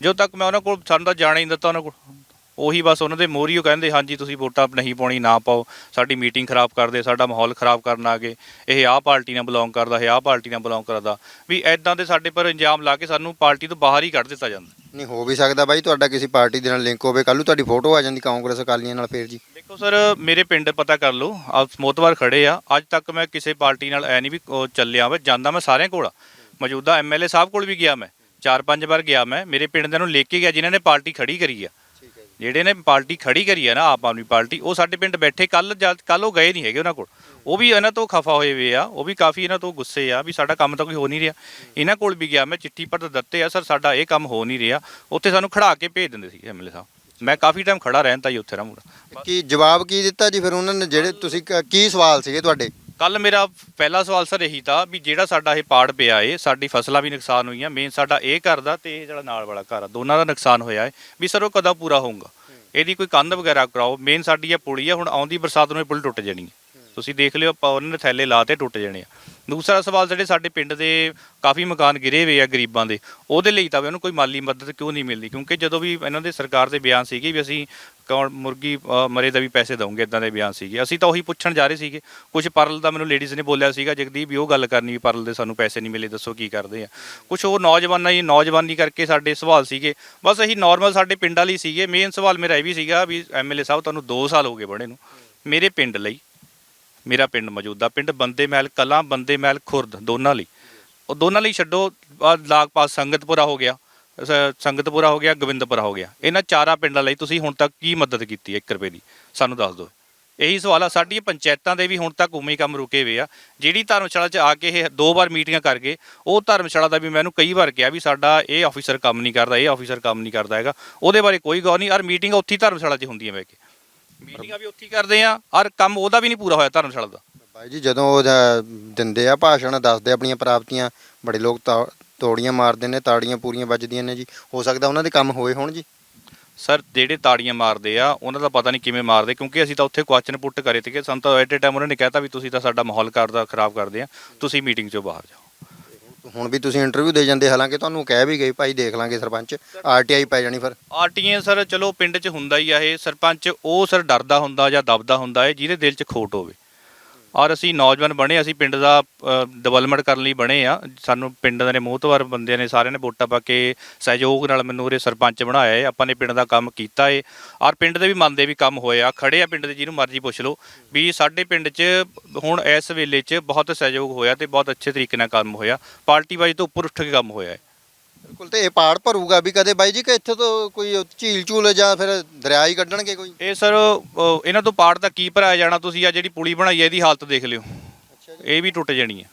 ਜਦੋਂ ਤੱਕ ਮੈਂ ਉਹਨਾਂ ਕੋਲ ਸਾਨੂੰ ਤਾਂ ਜਾਣਾ ਹੀ ਨਹੀਂ ਦਿੱਤਾ ਉਹਨਾਂ ਕੋਲ। ਉਹੀ ਬਸ ਉਹਨਾਂ ਦੇ ਉਹ ਕਹਿੰਦੇ ਹਾਂਜੀ ਤੁਸੀਂ ਵੋਟਾਂ ਨਹੀਂ ਪਾਉਣੀ ਨਾ ਪਾਓ। ਸਾਡੀ ਮੀਟਿੰਗ ਖਰਾਬ ਕਰਦੇ ਸਾਡਾ ਮਾਹੌਲ ਖਰਾਬ ਕਰਨ ਆ ਗਏ। ਇਹ ਆਹ ਪਾਰਟੀ ਨਾਲ ਬਿਲੋਂਗ ਕਰਦਾ ਇਹ ਆਹ ਪਾਰਟੀ ਨਾਲ ਬਿਲੋਂਗ ਕਰਦਾ। ਵੀ ਐਦਾਂ ਦੇ ਸਾਡੇ ਪਰ ਇੰਜਾਮ ਲਾ ਕੇ ਸਾਨੂੰ ਪਾਰਟੀ ਤੋਂ ਬਾਹਰ ਹੀ ਕੱਢ ਦਿੱਤਾ ਜਾਂਦਾ। ਨਹੀਂ ਹੋ ਵੀ ਸਕਦਾ ਬਾਈ ਤੁਹਾਡਾ ਕਿਸੇ ਪਾਰਟੀ ਦੇ ਨਾਲ ਲਿੰਕ ਹੋਵੇ। ਕੱਲ ਤੁਹਾਡੀ ਫੋਟੋ ਆ ਜਾਂਦੀ ਕਾਂਗਰਸ ਅਕਾਲੀਆਂ ਨਾਲ ਫੇਰ ਜੀ। ਦੇਖੋ ਸਰ ਮੇਰੇ ਪਿੰਡ ਪਤਾ ਕਰ ਲਓ ਆ ਸਮੋਤਵਾਰ ਖੜੇ ਆ। ਅੱਜ ਤੱਕ ਮੈਂ ਕਿਸੇ ਪਾਰਟੀ ਨਾਲ ਐ ਨਹੀਂ ਵੀ ਚੱਲਿਆ ਵਾ ਜਾਂਦਾ ਮੈਂ ਸਾਰਿਆਂ ਕੋਲ ਆ। ਮੌਜੂਦਾ ਐਮਐਲਏ ਸਾਹਿਬ ਕੋਲ ਵੀ ਗਿਆ ਮੈਂ। ਚਾਰ ਪੰਜ ਵਾਰ ਗਿਆ ਮੈਂ। ਮੇਰੇ ਪਿੰਡ ਦੇ ਨੂੰ ਲੈ ਕੇ ਗਿਆ ਜਿਨ੍ਹਾਂ ਨੇ ਪਾਰਟੀ ਖੜੀ ਕਰੀ ਆ। ਜਿਹੜੇ ਨੇ ਪਾਰਟੀ ਖੜੀ ਕਰੀ ਆ ਨਾ ਆਪ ਆਦਮੀ ਪਾਰਟੀ ਉਹ ਸਾਡੇ ਪਿੰਡ ਬੈਠੇ। ਕੱਲ ਕੱਲ ਉਹ ਗਏ ਨਹੀਂ ਹੈਗੇ ਉਹਨਾਂ ਕੋਲ। ਉਹ ਵੀ ਇਹਨਾਂ ਤੋਂ ਖਫਾ ਹੋਏ ਵੇ ਆ। ਉਹ ਵੀ ਕਾਫੀ ਇਹਨਾਂ ਤੋਂ ਗੁੱਸੇ ਆ ਵੀ ਸਾਡਾ ਕੰਮ ਤਾਂ ਕੋਈ ਹੋ ਨਹੀਂ ਰਿਹਾ। ਇਹਨਾਂ ਕੋਲ ਵੀ ਗਿਆ ਮੈਂ ਚਿੱਠੀ ਪੱਤਰ ਦਿੱਤੇ ਆ ਸਰ ਸਾਡਾ ਇਹ ਕੰਮ ਹੋ ਨਹੀਂ ਰਿਹਾ। ਉੱਥੇ ਸਾਨੂੰ ਖੜਾ ਕੇ ਭੇਜ ਦਿੰਦੇ ਸੀ ਐਮਐਲਏ ਸਾਹਿਬ। ਮੈਂ ਕਾਫੀ ਟਾਈਮ ਖੜਾ ਰਹਿਣ ਤਾਂ ਜੀ ਉੱਥੇ ਰਾਮੂਰਾ ਕੀ ਜਵਾਬ ਕੀ ਦਿੱਤਾ ਜੀ ਫਿਰ ਉਹਨਾਂ ਨੇ? ਜਿਹੜੇ ਤੁਸੀਂ ਕੀ ਸਵਾਲ ਸੀਗੇ ਤੁਹਾਡੇ? ਕੱਲ ਮੇਰਾ ਪਹਿਲਾ ਸਵਾਲ ਸਰ ਇਹੀ ਤਾਂ ਵੀ ਜਿਹੜਾ ਸਾਡਾ ਇਹ ਪਾੜ ਪਿਆ ਏ ਸਾਡੀ ਫਸਲਾਂ ਵੀ ਨੁਕਸਾਨ ਹੋਈਆਂ ਮੇਨ ਸਾਡਾ ਇਹ ਘਰ ਦਾ ਤੇ ਇਹ ਜਿਹੜਾ ਨਾਲ ਵਾਲਾ ਘਰ ਆ ਦੋਨਾਂ ਦਾ ਨੁਕਸਾਨ ਹੋਇਆ ਏ। ਵੀ ਸਰ ਉਹ ਕਦੋਂ ਪੂਰਾ ਹੋਊਗਾ? ਇਹਦੀ ਕੋਈ ਕੰਧ ਵਗੈਰਾ ਕਰਾਓ ਮੇਨ ਸਾਡੀ ਇਹ ਪੁਲੀ ਆ ਹੁਣ ਆਉਂਦੀ ਬਰਸਾਤ ਨੂੰ ਇਹ ਪੁਲ ਟੁੱਟ ਜਾਣੀ ਹੈ ਤੁਸੀਂ ਦੇਖ ਲਿਓ, ਆਪਾਂ ਉਹਨਾਂ ਦੇ ਥੈਲੇ ਲਾਤੇ ਟੁੱਟ ਜਾਣੇ ਆ। ਦੂਸਰਾ ਸਵਾਲ ਜਿਹੜੇ ਸਾਡੇ ਪਿੰਡ ਦੇ ਕਾਫੀ ਮਕਾਨ ਗਿਰੇ ਹੋਏ ਆ ਗਰੀਬਾਂ ਦੇ, ਉਹਦੇ ਲਈ ਤਾਂ ਵੀ ਉਹਨੂੰ ਕੋਈ ਮਾਲੀ ਮਦਦ ਕਿਉਂ ਨਹੀਂ ਮਿਲਦੀ? ਕਿਉਂਕਿ ਜਦੋਂ ਵੀ ਇਹਨਾਂ ਦੇ ਸਰਕਾਰ ਦੇ ਬਿਆਨ ਸੀਗੇ ਵੀ ਅਸੀਂ ਕੌਣ ਮੁਰਗੀ ਮਰੇ ਦਾ ਵੀ ਪੈਸੇ ਦਵਾਂਗੇ ਇਦਾਂ ਦੇ ਬਿਆਨ ਸੀਗੇ। ਅਸੀਂ ਤਾਂ ਉਹੀ ਪੁੱਛਣ ਜਾ ਰਹੇ ਸੀਗੇ। ਕੁਝ ਪਰਲ ਦਾ ਮੈਨੂੰ ਲੇਡੀਜ਼ ਨੇ ਬੋਲਿਆ ਸੀਗਾ, ਜਗਦੀਪ ਵੀ ਉਹ ਗੱਲ ਕਰਨੀ ਵੀ ਪਰਲ ਦੇ ਸਾਨੂੰ ਪੈਸੇ ਨਹੀਂ ਮਿਲੇ, ਦੱਸੋ ਕੀ ਕਰਦੇ ਆ। ਕੁਝ ਉਹ ਨੌਜਵਾਨਾਂ ਦੀ ਨੌਜਵਾਨੀ ਕਰਕੇ ਸਾਡੇ ਸਵਾਲ ਸੀਗੇ। ਬਸ ਅਸੀਂ ਨਾਰਮਲ ਸਾਡੇ ਪਿੰਡ ਵਾਲੀ ਸੀਗੇ। ਮੇਨ ਸਵਾਲ ਮੇਰਾ ਇਹ ਵੀ ਸੀਗਾ ਵੀ ਐਮਐਲਏ ਸਾਹਿਬ, ਤੁਹਾਨੂੰ 2 ਸਾਲ ਹੋ ਗਏ ਬਣੇ ਨੂੰ। ਮੇਰੇ ਪਿੰਡ ਲਈ ਮੇਰਾ ਪਿੰਡ ਮੌਜੂਦਾ ਪਿੰਡ ਬੰਦੇ ਮਹਿਲ, ਕਲਾਂ, ਬੰਦੇ ਮਹਿਲ, ਖੁਰਦ, ਦੋਨਾਂ ਲਈ। ਉਹ ਦੋਨਾਂ ਲਈ ਛੱਡੋ ਆਹ ਲਾਗ ਪਾਸ ਸੰਗਤਪੁਰਾ ਹੋ ਗਿਆ ਸ- ਸੰਗਤਪੁਰਾ ਹੋ ਗਿਆ, ਗੋਬਿੰਦਪੁਰਾ ਹੋ ਗਿਆ। ਇਹਨਾਂ ਚਾਰਾਂ ਪਿੰਡਾਂ ਲਈ ਤੁਸੀਂ ਹੁਣ ਤੱਕ ਕੀ ਮਦਦ ਕੀਤੀ ਹੈ 1 ਰੁਪਏ ਦੀ? ਸਾਨੂੰ ਦੱਸ ਦਿਓ। ਇਹੀ ਸਵਾਲ ਆ, ਸਾਡੀਆਂ ਪੰਚਾਇਤਾਂ ਦੇ ਵੀ ਹੁਣ ਤੱਕ ਉਵੇਂ ਹੀ ਕੰਮ ਰੁਕੇ ਹੋਏ ਆ। ਜਿਹੜੀ ਧਰਮਸ਼ਾਲਾ 'ਚ ਆ ਕੇ ਇਹ ਦੋ ਵਾਰ ਮੀਟਿੰਗਾਂ ਕਰਕੇ, ਉਹ ਧਰਮਸ਼ਾਲਾ ਦਾ ਵੀ ਮੈਨੂੰ ਕਈ ਵਾਰ ਕਿਹਾ ਵੀ ਸਾਡਾ ਇਹ ਆਫੀਸਰ ਕੰਮ ਨਹੀਂ ਕਰਦਾ, ਇਹ ਆਫੀਸਰ ਕੰਮ ਨਹੀਂ ਕਰਦਾ ਹੈਗਾ। ਉਹਦੇ ਬਾਰੇ ਕੋਈ ਗੌਰ ਨਹੀਂ, ਔਰ ਮੀਟਿੰਗ ਉੱਥੇ ਧਰਮਸ਼ਾਲਾ 'ਚ ਹੁੰਦੀਆਂ ਬਹਿ ਕੇ। ਮੀਟਿੰਗਾਂ ਵੀ ਉੱਥੇ ਹੀ ਕਰਦੇ ਆ। ਔਰ ਕੰਮ ਉਹਦਾ ਵੀ ਨਹੀਂ ਪੂਰਾ ਹੋਇਆ ਧਰਮਸ਼ਾਲਾ ਦਾ। ਬਾਈ ਜੀ ਜਦੋਂ ਉਹ ਦਿੰਦੇ ਆ ਭਾਸ਼ਣ ਦੱਸਦੇ ਆਪਣੀਆਂ ਪ੍ਰਾਪਤੀਆਂ ਬੜੇ ਲੋਕ ਤਾਂ ਤੋੜੀਆਂ ਮਾਰਦੇ ਨੇ ਤਾੜੀਆਂ ਪੂਰੀਆਂ ਵੱਜਦੀਆਂ ਨੇ ਜੀ। ਹੋ ਸਕਦਾ ਉਹਨਾਂ ਦੇ ਕੰਮ ਹੋਏ ਹੋਣ ਜੀ। ਸਰ ਜਿਹੜੇ ਤਾੜੀਆਂ ਮਾਰਦੇ ਆ ਉਹਨਾਂ ਦਾ ਪਤਾ ਨਹੀਂ ਕਿਵੇਂ ਮਾਰਦੇ ਕਿਉਂਕਿ ਅਸੀਂ ਤਾਂ ਉੱਥੇ ਕੁਐਸਚਨ ਪੁੱਟ ਕਰੇ ਸੀਗੇ। ਸਾਨੂੰ ਤਾਂ ਐਟ ਟਾਈਮ ਉਹਨਾਂ ਨੇ ਕਹਿਤਾ ਵੀ ਤੁਸੀਂ ਤਾਂ ਸਾਡਾ ਮਾਹੌਲ ਕਰਦਾ ਖਰਾਬ ਕਰਦੇ ਆ। ਤੁਸੀਂ ਮੀਟਿੰਗ 'ਚੋਂ ਬਾਹਰ ਜਾਓ। ਹੁਣ ਵੀ ਤੁਸੀਂ ਇੰਟਰਵਿਊ ਦੇ ਜਾਂਦੇ, ਹਾਲਾਂਕਿ ਤੁਹਾਨੂੰ ਕਹਿ ਵੀ ਗਏ, ਭਾਈ ਦੇਖ ਲਾਂਗੇ ਸਰਪੰਚ ਆਰਟੀਆਈ ਪੈ ਜਾਣੀ ਫਿਰ। ਆਰਟੀਏ ਸਰ, ਚਲੋ ਪਿੰਡ 'ਚ ਹੁੰਦਾ ਹੀ ਆ ਇਹ, ਸਰਪੰਚ ਉਹ ਸਰ ਡਰਦਾ ਹੁੰਦਾ ਜਾਂ ਦਬਦਾ ਹੁੰਦਾ ਹੈ ਜਿਹਦੇ ਦਿਲ 'ਚ ਖੋਟ ਹੋਵੇ। ਔਰ ਅਸੀਂ ਨੌਜਵਾਨ ਬਣੇ, ਅਸੀਂ ਪਿੰਡ ਦਾ ਡਿਵੈਲਪਮੈਂਟ ਕਰਨ ਲਈ ਬਣੇ ਆ। ਸਾਨੂੰ ਪਿੰਡ ਦੇ ਨੇ ਮੋਹਤਵਾਰ ਬੰਦਿਆਂ ਨੇ ਸਾਰਿਆਂ ਨੇ ਵੋਟਾਂ ਪਾ ਕੇ ਸਹਿਯੋਗ ਨਾਲ ਮੈਨੂੰ ਉਰੇ ਸਰਪੰਚ ਬਣਾਇਆ ਹੈ ਆਪਾਂ ਨੇ ਪਿੰਡ ਦਾ ਕੰਮ ਕੀਤਾ ਹੈ ਔਰ ਪਿੰਡ ਦੇ ਵੀ ਮੰਨਦੇ ਵੀ ਕੰਮ ਹੋਏ ਆ ਖੜੇ ਆ ਪਿੰਡ ਦੇ, ਜਿਹਨੂੰ ਮਰਜ਼ੀ ਪੁੱਛ ਲਓ ਵੀ ਸਾਡੇ ਪਿੰਡ 'ਚ ਹੁਣ ਇਸ ਵੇਲੇ 'ਚ ਬਹੁਤ ਸਹਿਯੋਗ ਹੋਇਆ ਤੇ ਬਹੁਤ ਅੱਛੇ ਤਰੀਕੇ ਨਾਲ ਕੰਮ ਹੋਇਆ। ਪਾਰਟੀ ਵਾਈਜ਼ ਤੋਂ ਉੱਪਰ ਉੱਠ ਕੇ ਕੰਮ ਹੋਇਆ ਹੈ ਬਿਲਕੁਲ ਤੇ ਇਹ ਪਾੜ ਭਰੂਗਾ ਵੀ ਕਦੇ ਬਾਈ ਜੀ ਕਿ ਇੱਥੇ ਤੋਂ ਕੋਈ ਝੀਲ ਝੂਲ ਜਾਂ ਫਿਰ ਦਰਿਆ ਹੀ ਕੱਢਣਗੇ ਕੋਈ? ਇਹ ਸਰ ਇਹਨਾਂ ਤੋਂ ਪਾੜ ਦਾ ਕੀ ਭਰਾਇਆ ਜਾਣਾ ਤੁਸੀਂ? ਆ ਜਿਹੜੀ ਪੁਲੀ ਬਣਾਈ ਹੈ ਇਹਦੀ ਹਾਲਤ ਦੇਖ ਲਿਓ। ਇਹ ਵੀ ਟੁੱਟ ਜਾਣੀ ਹੈ।